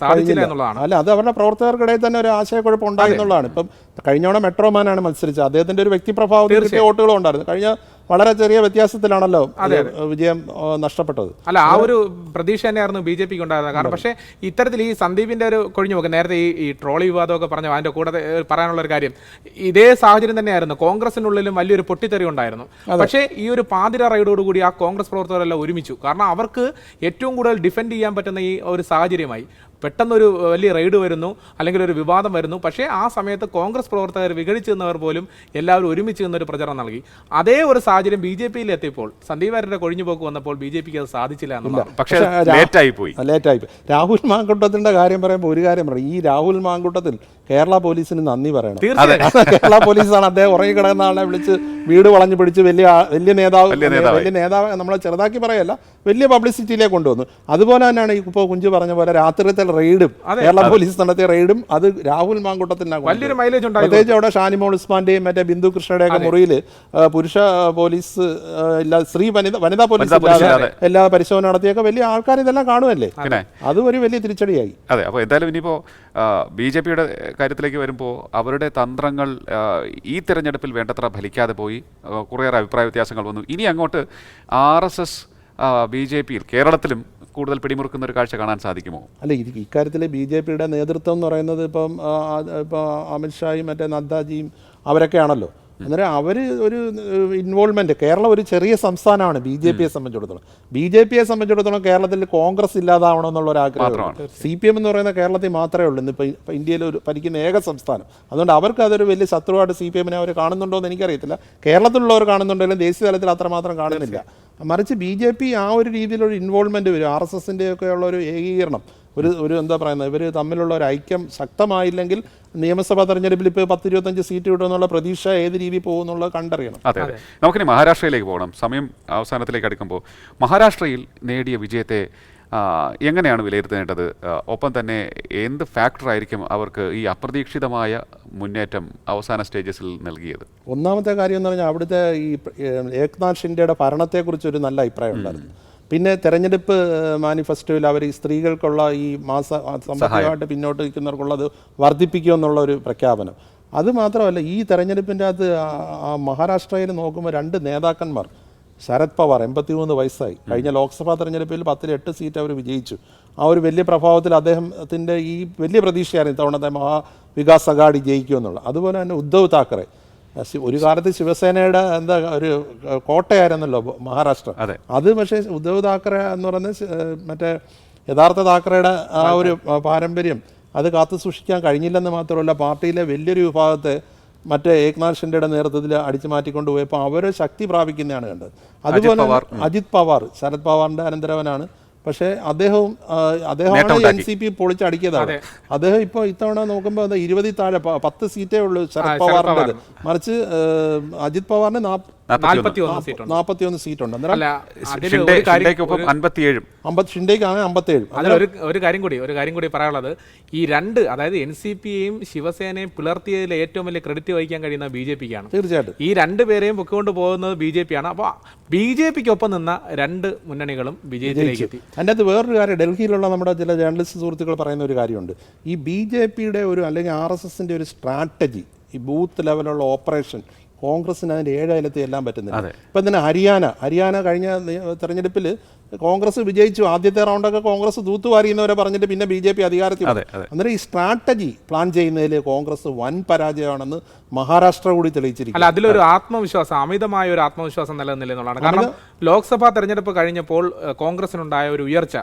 Speaker 3: സാധിച്ചില്ല എന്നുള്ളതാണ്.
Speaker 2: അല്ല അത് അവരുടെ പ്രവർത്തകർക്കിടയിൽ തന്നെ ഒരു ആശയക്കുഴപ്പം ഉണ്ടായി എന്നുള്ളതാണ്. ഇപ്പം കഴിഞ്ഞ തവണ മെട്രോമാനാണ് മത്സരിച്ചത്. അദ്ദേഹത്തിന്റെ ഒരു വ്യക്തിപ്രഭാവത്തിൽ കിട്ടിയ വോട്ടുകളും ഉണ്ടായിരുന്നു. കഴിഞ്ഞ വളരെ ചെറിയ വ്യത്യാസത്തിലാണല്ലോ വിജയം നഷ്ടപ്പെട്ടത്.
Speaker 3: അല്ല ആ ഒരു പ്രതീക്ഷ തന്നെയായിരുന്നു ബി ജെ പിക്ക് ഉണ്ടായിരുന്നത്. കാരണം പക്ഷേ ഇത്തരത്തിൽ ഈ സന്ദീപിന്റെ ഒരു കൊഴിഞ്ഞു പോക്ക് നേരത്തെ ഈ ഈ ട്രോളി വിവാദമൊക്കെ പറഞ്ഞ അതിന്റെ കൂടെ പറയാനുള്ള ഒരു കാര്യം ഇതേ സാഹചര്യം തന്നെയായിരുന്നു. കോൺഗ്രസിനുള്ളിലും വലിയൊരു പൊട്ടിത്തെറി ഉണ്ടായിരുന്നു. പക്ഷേ ഈ ഒരു പാതിര റൈഡോടുകൂടി ആ കോൺഗ്രസ് പ്രവർത്തകരെല്ലാം ഒരുമിച്ചു. കാരണം അവർക്ക് ഏറ്റവും കൂടുതൽ ഡിഫെൻഡ് ചെയ്യാൻ പറ്റുന്ന ഈ ഒരു സാഹചര്യമായി പെട്ടെന്നൊരു വലിയ റെയ്ഡ് വരുന്നു അല്ലെങ്കിൽ ഒരു വിവാദം വരുന്നു. പക്ഷേ ആ സമയത്ത് കോൺഗ്രസ് പ്രവർത്തകർ വിഘടിച്ചു നിന്നവർ പോലും എല്ലാവരും ഒരുമിച്ച് നിന്നൊരു പ്രചരണം നൽകി. അതേ ഒരു സാഹചര്യം ബി ജെ പിയിൽ എത്തിയപ്പോൾ സന്ദീപ് വാര്യരുടെ കൊഴിഞ്ഞുപോക്ക് വന്നപ്പോൾ ബി ജെ പിക്ക് അത് സാധിച്ചില്ല എന്നുള്ളതാണ്
Speaker 1: പക്ഷേ
Speaker 2: പക്ഷേ രാ-
Speaker 1: ലേറ്റായി പോയി.
Speaker 2: ലേറ്റായി രാഹുൽ മാങ്കുട്ടത്തിന്റെ കാര്യം പറയുമ്പോൾ ഒരു കാര്യം പറയും. ഈ രാഹുൽ മാങ്കുട്ടത്തിൽ കേരള പോലീസിന് നന്ദി പറയണം. കേരള പോലീസാണ് അദ്ദേഹം ഉറങ്ങി കിടക്കുന്ന ആളെ വിളിച്ച് വീട് വളഞ്ഞു പിടിച്ച് വലിയ വലിയ നേതാവ്
Speaker 1: വലിയ.
Speaker 2: നേതാവ് നമ്മളെ ചെറുതാക്കി പറയല്ല വലിയ പബ്ലിസിറ്റിയിലേക്ക് കൊണ്ടുവന്നു. അതുപോലെ തന്നെയാണ് ഇപ്പോൾ കുഞ്ചു പറഞ്ഞ പോലെ രാത്രിത്തെ റെയ്ഡും കേരള പോലീസ് നടത്തിയ റെയ്ഡും അത് രാഹുൽ മാങ്കുട്ടത്തിനാണ്
Speaker 3: വലിയൊരു മൈലേജ്
Speaker 2: പ്രത്യേകിച്ച് അവിടെ ഷാനിമോൾ ഉസ്മാന്റെയും മറ്റേ ബിന്ദു കൃഷ്ണയുടെയൊക്കെ മുറിയിൽ പുരുഷ പോലീസ് ആ, ഇല്ല സ്ത്രീ വനിത വനിതാ പോലീസ് ഇല്ലാതെ
Speaker 1: ഇല്ലാതെ.
Speaker 2: എല്ലാ പരിശോധന നടത്തിയൊക്കെ വലിയ ആൾക്കാർ ഇതെല്ലാം കാണുമല്ലേ അത് ഒരു വലിയ തിരിച്ചടിയായി.
Speaker 1: അതെ അപ്പോൾ എന്തായാലും ഇനിയിപ്പോൾ ബി ജെ പിയുടെ കാര്യത്തിലേക്ക് വരുമ്പോൾ അവരുടെ തന്ത്രങ്ങൾ ഈ തിരഞ്ഞെടുപ്പിൽ വേണ്ടത്ര ഫലിക്കാതെ പോയി. കുറേയേറെ അഭിപ്രായ വ്യത്യാസങ്ങൾ വന്നു. ഇനി അങ്ങോട്ട് R S S B J പിയിൽ കേരളത്തിലും കൂടുതൽ പിടിമുറുക്കുന്ന ഒരു കാഴ്ച കാണാൻ സാധിക്കുമോ?
Speaker 2: അല്ല ഇത് ഇക്കാര്യത്തിൽ ബി ജെ പിയുടെ നേതൃത്വം എന്ന് പറയുന്നത് ഇപ്പം ഇപ്പോൾ അമിത്ഷായും മറ്റേ നദ്ദാജിയും അവരൊക്കെയാണല്ലോ. അന്നേരം അവർ ഒരു ഇൻവോൾവ്മെന്റ് കേരളം ഒരു ചെറിയ സംസ്ഥാനമാണ് ബി ജെ പിയെ സംബന്ധിച്ചിടത്തോളം. ബി ജെ പിയെ സംബന്ധിച്ചിടത്തോളം കേരളത്തിൽ കോൺഗ്രസ് ഇല്ലാതാവണം എന്നുള്ള ഒരു ആഗ്രഹം സി പി എം എന്ന് പറയുന്ന കേരളത്തിൽ മാത്രമേ ഉള്ളൂ. ഇന്നിപ്പോൾ ഇപ്പം ഇന്ത്യയിൽ ഒരു ഭരിക്കുന്ന ഏക സംസ്ഥാനം. അതുകൊണ്ട് അവർക്ക് അതൊരു വലിയ ശത്രുവായിട്ട് സി പി എമ്മിനെ അവർ കാണുന്നുണ്ടോ എന്ന് എനിക്കറിയത്തില്ല. കേരളത്തിലുള്ളവർ കാണുന്നുണ്ടെങ്കിലും ദേശീയ തലത്തിൽ അത്രമാത്രം കാണുന്നില്ല. മറിച്ച് ബി ജെ പി ആ ഒരു രീതിയിലൊരു ഇൻവോൾവ്മെന്റ് വരും. ആർ എസ് എസിന്റെ ഒക്കെ ഉള്ള ഒരു ഏകീകരണം. ഒരു ഒരു എന്താ പറയുന്നത്? ഇവർ തമ്മിലുള്ള ഒരു ഐക്യം ശക്തമായില്ലെങ്കിൽ നിയമസഭാ തെരഞ്ഞെടുപ്പിൽ ഇപ്പോൾ പത്ത് ഇരുപത്തഞ്ച് സീറ്റ് കിട്ടുമെന്നുള്ള പ്രതീക്ഷ ഏത് രീതി പോകുമെന്നുള്ളത് കണ്ടറിയണം.
Speaker 1: അതെ അതെ. നമുക്കിനി മഹാരാഷ്ട്രയിലേക്ക് പോകണം. സമയം അവസാനത്തിലേക്ക് അടുക്കുമ്പോൾ മഹാരാഷ്ട്രയിൽ നേടിയ വിജയത്തെ എങ്ങനെയാണ് വിലയിരുത്തേണ്ടത്? ഒപ്പം തന്നെ എന്ത് ഫാക്ടർ ആയിരിക്കും അവർക്ക് ഈ അപ്രതീക്ഷിതമായ മുന്നേറ്റം അവസാന സ്റ്റേജസിൽ നൽകിയത്?
Speaker 2: ഒന്നാമത്തെ കാര്യം എന്ന് പറഞ്ഞാൽ അവിടുത്തെ ഈ ഏക്നാഥ് ഷിൻഡയുടെ ഭരണത്തെക്കുറിച്ച് ഒരു നല്ല അഭിപ്രായം ഉണ്ടായിരുന്നു. പിന്നെ തെരഞ്ഞെടുപ്പ് മാനിഫെസ്റ്റോയിൽ അവർ ഈ സ്ത്രീകൾക്കുള്ള ഈ മാസ സാമ്പത്തികമായിട്ട് പിന്നോട്ട് നിൽക്കുന്നവർക്കുള്ളത് വർദ്ധിപ്പിക്കുമെന്നുള്ള ഒരു പ്രഖ്യാപനം. അത് മാത്രമല്ല ഈ തെരഞ്ഞെടുപ്പിന്റെ അകത്ത് മഹാരാഷ്ട്രയിൽ നോക്കുമ്പോൾ രണ്ട് നേതാക്കന്മാർ ശരത് പവാർ എൺപത്തിമൂന്ന് വയസ്സായി. കഴിഞ്ഞ ലോക്സഭാ തെരഞ്ഞെടുപ്പിൽ പത്തിൽ എട്ട് സീറ്റ് അവർ വിജയിച്ചു. ആ ഒരു വലിയ പ്രഭാവത്തിൽ അദ്ദേഹത്തിന്റെ ഈ വലിയ പ്രതീക്ഷയായിരുന്നു ഇത്തവണത്തെ മഹാവികാസ് അഗാഡി ജയിക്കുമെന്നുള്ളത് അതുപോലെ തന്നെ ഉദ്ധവ് താക്കറെ. ഒരു കാലത്ത് ശിവസേനയുടെ എന്താ ഒരു കോട്ടയായിരുന്നല്ലോ മഹാരാഷ്ട്ര.
Speaker 1: അതെ.
Speaker 2: അത് പക്ഷേ ഉദ്ധവ് താക്കറെ എന്ന് പറയുന്നത് മറ്റേ യഥാർത്ഥ താക്കറയുടെ ആ ഒരു പാരമ്പര്യം അത് കാത്തു സൂക്ഷിക്കാൻ കഴിഞ്ഞില്ലെന്ന് മാത്രമല്ല പാർട്ടിയിലെ വലിയൊരു വിഭാഗത്തെ മറ്റേ ഏക്നാഥ് ഷിൻഡെയുടെ നേതൃത്വത്തിൽ അടിച്ചു മാറ്റിക്കൊണ്ട് പോയപ്പോൾ അവരെ ശക്തി പ്രാപിക്കുന്നതാണ് കണ്ടത്. അതുപോലെ അജിത് പവാർ ശരത് പവാറിന്റെ അനന്തരവനാണ്. പക്ഷേ അദ്ദേഹവും അദ്ദേഹമാണ് എൻ. C P പൊളിച്ചടിക്കിയതാണ്. അദ്ദേഹം ഇപ്പോൾ ഇത്തവണ നോക്കുമ്പോൾ അത് ഇരുപതിൽ താഴെ പത്ത് സീറ്റേ ഉള്ളൂ ശരത്
Speaker 3: പവാറിന്റെ
Speaker 2: പവാറിന്റെത്. മറിച്ച് അജിത് പവാറിന്
Speaker 3: സീറ്റുണ്ട്
Speaker 2: നാൽപ്പത്തിയൊന്ന് സീറ്റുണ്ട്.
Speaker 3: ഒരു കാര്യം
Speaker 2: ഷിൻഡേക്കാണ്
Speaker 3: അതിലൊരു ഒരു കൂടി ഒരു കാര്യം കൂടി പറയാനുള്ളത്. ഈ രണ്ട് അതായത് എൻ സി പിയെയും ശിവസേനയും പിളർത്തിയതിൽ ഏറ്റവും വലിയ ക്രെഡിറ്റ് വഹിക്കാൻ കഴിയുന്ന ബി ജെ പിക്കാണ്.
Speaker 2: തീർച്ചയായിട്ടും.
Speaker 3: ഈ രണ്ട് പേരെയും പൊക്കിക്കൊണ്ട് പോകുന്നത് ബി ജെ പി ആണ് അപ്പോൾ ബി ജെ പിക്ക് ഒപ്പം നിന്ന രണ്ട് മുന്നണികളും വിജയത്തിലേക്ക് എത്തി.
Speaker 2: അതിന്റെ അകത്ത് വേറൊരു കാര്യം ഡൽഹിയിലുള്ള നമ്മുടെ ചില ജേർണലിസ്റ്റ് സുഹൃത്തുക്കൾ പറയുന്ന ഒരു കാര്യമുണ്ട്. ഈ ബി ജെ പിയുടെ ഒരു അല്ലെങ്കിൽ ആർ എസ് എസിന്റെ ഒരു സ്ട്രാറ്റജി ഈ ബൂത്ത് ലെവലുള്ള ഓപ്പറേഷൻ കോൺഗ്രസിന് അതിന്റെ ഏഴായിലത്തെ എല്ലാം പറ്റുന്നില്ല. ഇപ്പം തന്നെ ഹരിയാന ഹരിയാന കഴിഞ്ഞ തെരഞ്ഞെടുപ്പിൽ കോൺഗ്രസ് വിജയിച്ചു ആദ്യത്തെ റൗണ്ടൊക്കെ കോൺഗ്രസ് തൂത്തുവാരിയുന്നവരെ പറഞ്ഞിട്ട് പിന്നെ ബി ജെ പി അധികാരത്തിൽ. അന്നേരം ഈ സ്ട്രാറ്റജി പ്ലാൻ ചെയ്യുന്നതിൽ കോൺഗ്രസ് വൻ പരാജയമാണെന്ന് മഹാരാഷ്ട്ര കൂടി തെളിയിച്ചിരിക്കും
Speaker 3: അല്ല അതിലൊരു ആത്മവിശ്വാസം അമിതമായ ഒരു ആത്മവിശ്വാസം നിലനിന്നില്ല എന്നുള്ളതാണ് കാരണം ലോക്സഭാ തെരഞ്ഞെടുപ്പ് കഴിഞ്ഞപ്പോൾ കോൺഗ്രസിനുണ്ടായ ഒരു ഉയർച്ച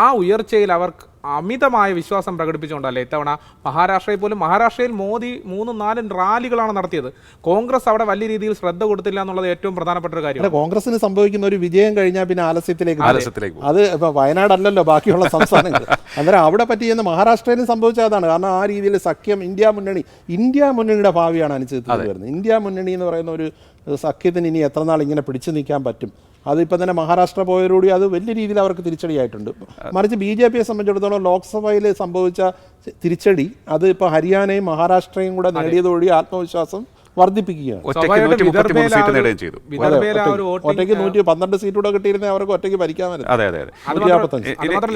Speaker 3: ആ ഉയർച്ചയിൽ അവർ അമിതമായ വിശ്വാസം പ്രകടിപ്പിച്ചുകൊണ്ടല്ലേ ഇത്തവണ മഹാരാഷ്ട്രയിൽ പോലും മഹാരാഷ്ട്രയിൽ മോദി മൂന്നും നാലും റാലികളാണ് നടത്തിയത്. കോൺഗ്രസ് അവിടെ വലിയ രീതിയിൽ ശ്രദ്ധ കൊടുത്തില്ല എന്നുള്ളത് ഏറ്റവും പ്രധാനപ്പെട്ട ഒരു
Speaker 2: അല്ല
Speaker 3: കാര്യമാണ്.
Speaker 2: കോൺഗ്രസിന് സംഭവിക്കുന്ന ഒരു വിജയം കഴിഞ്ഞാൽ പിന്നെ ആലസ്യത്തിലേക്ക്
Speaker 1: ആലസ്യത്തിലേക്ക്.
Speaker 2: അത് ഇപ്പൊ വയനാടല്ലല്ലോ ബാക്കിയുള്ള സംസ്ഥാനങ്ങൾ. അന്നേരം അവിടെ പറ്റിയെന്ന് മഹാരാഷ്ട്രയിലും സംഭവിച്ചതാണ് കാരണം ആ രീതിയിൽ സഖ്യം ഇന്ത്യ മുന്നണി ഇന്ത്യ മുന്നണിയുടെ ഭാവിയാണ് അനുസരിച്ച് വരുന്നത്. ഇന്ത്യ മുന്നണി എന്ന് പറയുന്ന ഒരു സഖ്യത്തിന് ഇനി എത്ര നാൾ ഇങ്ങനെ പിടിച്ചു നിൽക്കാൻ പറ്റും? അതിപ്പോൾ തന്നെ മഹാരാഷ്ട്ര പോയതോടുകൂടി അത് വലിയ രീതിയിൽ അവർക്ക് തിരിച്ചടിയായിട്ടുണ്ട്. മറിച്ച് ബി ജെ പിയെ സംബന്ധിച്ചിടത്തോളം ലോക്സഭയിൽ സംഭവിച്ച തിരിച്ചടി അത് ഇപ്പോൾ ഹരിയാനയും മഹാരാഷ്ട്രയും കൂടെ നേടിയതോടുകൂടി ആത്മവിശ്വാസം വർദ്ധിപ്പിക്കുകയാണ്.
Speaker 1: ഒറ്റയ്ക്ക് നൂറ്റി
Speaker 2: പന്ത്രണ്ട് സീറ്റൂടെ കിട്ടിയിരുന്നെ അവർക്ക് ഒറ്റയ്ക്ക് ഭരിക്കാമായിരുന്നു.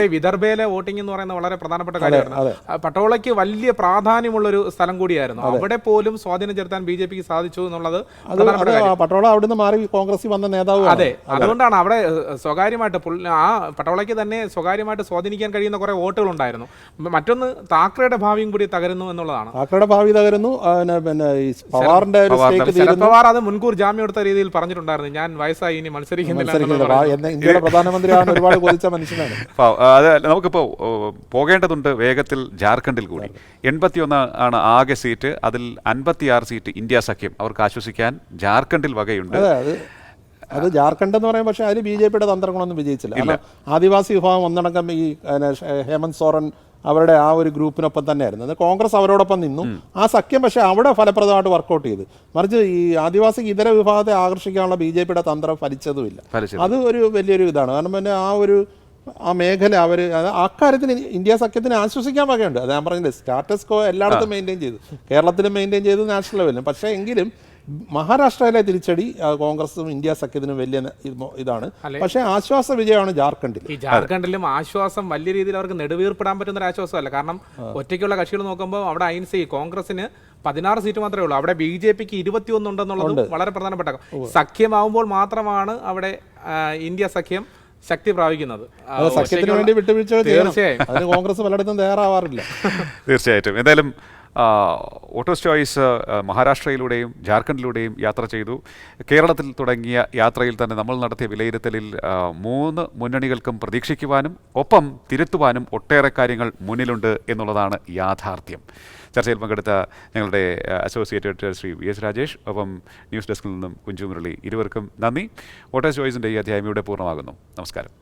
Speaker 3: വിദർഭയിലെ വോട്ടിംഗ് എന്ന് പറയുന്ന വളരെ പ്രധാനപ്പെട്ട കാര്യമാണ്. പട്ടോളയ്ക്ക് വലിയ പ്രാധാന്യമുള്ള ഒരു സ്ഥലം കൂടിയായിരുന്നു. അവിടെ പോലും സ്വാധീനം ചെലുത്താൻ ബി ജെ പിക്ക് സാധിച്ചു എന്നുള്ളത്
Speaker 2: പട്ടോള
Speaker 3: പ്രധാനപ്പെട്ട നിന്ന്
Speaker 2: പട്ടോള അവിടുന്ന് മാറി കോൺഗ്രസ് വന്ന നേതാവ്
Speaker 3: അതെ അതുകൊണ്ടാണ് അവിടെ സ്വകാര്യമായിട്ട് ആ പട്ടോളയ്ക്ക് തന്നെ സ്വകാര്യമായിട്ട് സ്വാധീനിക്കാൻ കഴിയുന്ന കുറെ വോട്ടുകൾ ഉണ്ടായിരുന്നു മറ്റൊന്ന് താക്കറയുടെ ഭാവിയും കൂടി തകരുന്നു എന്നുള്ളതാണ്.
Speaker 2: താക്കറയുടെ ഭാവി തകരുന്നു. പിന്നെ- പവാറിന്റെ ഒരു സ്റ്റേക്ക്
Speaker 3: ശരത് പവാർ അത് മുൻകൂർ ജാമ്യം എടുത്ത രീതിയിൽ പറഞ്ഞിട്ടുണ്ടായിരുന്നു. ഞാൻ വയസ്സായി ഇനി മത്സരിക്കുന്നില്ല.
Speaker 2: ഇന്ത്യയുടെ പ്രധാനമന്ത്രിയാണ് ഒരുപാട് കൊതിച്ച മനുഷ്യനാണ്.
Speaker 1: അത് നമുക്കിപ്പോൾ പോകേണ്ടതുണ്ട് വേഗത്തിൽ ജാർഖണ്ഡിൽ കൂടി. എൺപത്തിയൊന്ന് ആണ് ആകെ സീറ്റ്. അതിൽ അൻപത്തിയാറ് സീറ്റ് ഇന്ത്യ സഖ്യം. അവർക്ക് ആശ്വസിക്കാൻ ജാർഖണ്ഡിൽ വകയുണ്ട്.
Speaker 2: അത് അത് ജാർഖണ്ഡ് എന്ന് പറയുമ്പോൾ പക്ഷേ അതിൽ ബി ജെ പിയുടെ തന്ത്രങ്ങളൊന്നും വിജയിച്ചില്ല. ആദിവാസി വിഭാഗം ഒന്നടങ്കം ഈ ഹേമന്ത് സോറൻ അവരുടെ ആ ഒരു ഗ്രൂപ്പിനൊപ്പം തന്നെയായിരുന്നു. അത് കോൺഗ്രസ് അവരോടൊപ്പം നിന്നു. ആ സഖ്യം പക്ഷേ അവിടെ ഫലപ്രദമായിട്ട് വർക്കൗട്ട് ചെയ്തു. മറിച്ച് ഈ ആദിവാസി ഇതര വിഭാഗത്തെ ആകർഷിക്കാനുള്ള ബി ജെ പിയുടെ തന്ത്രം ഫലിച്ചതുമില്ല. അത് ഒരു വലിയൊരു ഇതാണ്. കാരണം പിന്നെ ആ ഒരു ആ മേഖല അവർ അക്കാര്യത്തിന് ഇന്ത്യ സഖ്യത്തിന് ആശ്വസിക്കാൻ വകയുണ്ട്. അത് ഞാൻ പറഞ്ഞില്ലേ സ്റ്റാറ്റസ് കോ എല്ലായിടത്തും മെയിന്റെയിൻ ചെയ്തു. കേരളത്തിലും മെയിന്റെയിൻ ചെയ്തു നാഷണൽ ലെവലിലും പക്ഷേ എങ്കിലും മഹാരാഷ്ട്രയിലെ തിരിച്ചടി കോൺഗ്രസും ഇന്ത്യ സഖ്യത്തിനും വലിയ ഇതാണ്. പക്ഷേ ആശ്വാസ വിജയമാണ് ജാർഖണ്ഡിൽ.
Speaker 3: ഈ ജാർഖണ്ഡിലും ആശ്വാസം വലിയ രീതിയിൽ അവർക്ക് നെടുവീർപ്പെടാൻ പറ്റുന്ന ഒരു ആശ്വാസമല്ല. കാരണം ഒറ്റയ്ക്കുള്ള കക്ഷികൾ നോക്കുമ്പോൾ അവിടെ ഐ എൻ സി കോൺഗ്രസിന് പതിനാറ് സീറ്റ് മാത്രമേ ഉള്ളൂ. അവിടെ ബി ജെ പിക്ക് ഇരുപത്തിയൊന്ന് ഉണ്ടെന്നുള്ളതും വളരെ പ്രധാനപ്പെട്ട സഖ്യമാവുമ്പോൾ മാത്രമാണ് അവിടെ ഇന്ത്യ സഖ്യം ശക്തി പ്രാപിക്കുന്നത്.
Speaker 2: സഖ്യത്തിന് വേണ്ടി വിട്ടുവീഴ്ച
Speaker 3: തീർച്ചയായും.
Speaker 2: കോൺഗ്രസ് പലയിടത്തും തയ്യാറാവാറില്ല.
Speaker 1: തീർച്ചയായിട്ടും. എന്തായാലും ഓട്ടോസ് ചോയ്സ് മഹാരാഷ്ട്രയിലൂടെയും ജാർഖണ്ഡിലൂടെയും യാത്ര ചെയ്തു. കേരളത്തിൽ തുടങ്ങിയ യാത്രയിൽ തന്നെ നമ്മൾ നടത്തിയ വിലയിരുത്തലിൽ മൂന്ന് മുന്നണികൾക്കും പ്രതീക്ഷിക്കുവാനും ഒപ്പം തിരുത്തുവാനും ഒട്ടേറെ കാര്യങ്ങൾ മുന്നിലുണ്ട് എന്നുള്ളതാണ് യാഥാർത്ഥ്യം. ചർച്ചയിൽ പങ്കെടുത്ത ഞങ്ങളുടെ associate editor Shri V S Rajesh ഒപ്പം ന്യൂസ് ഡെസ്കിൽ നിന്നും കുഞ്ചു മുരളി ഇരുവർക്കും നന്ദി. വോട്ടേഴ്സ് ചോയ്സിന്റെ ഈ അധ്യായം ഇവിടെ പൂർണമാകുന്നു. നമസ്കാരം.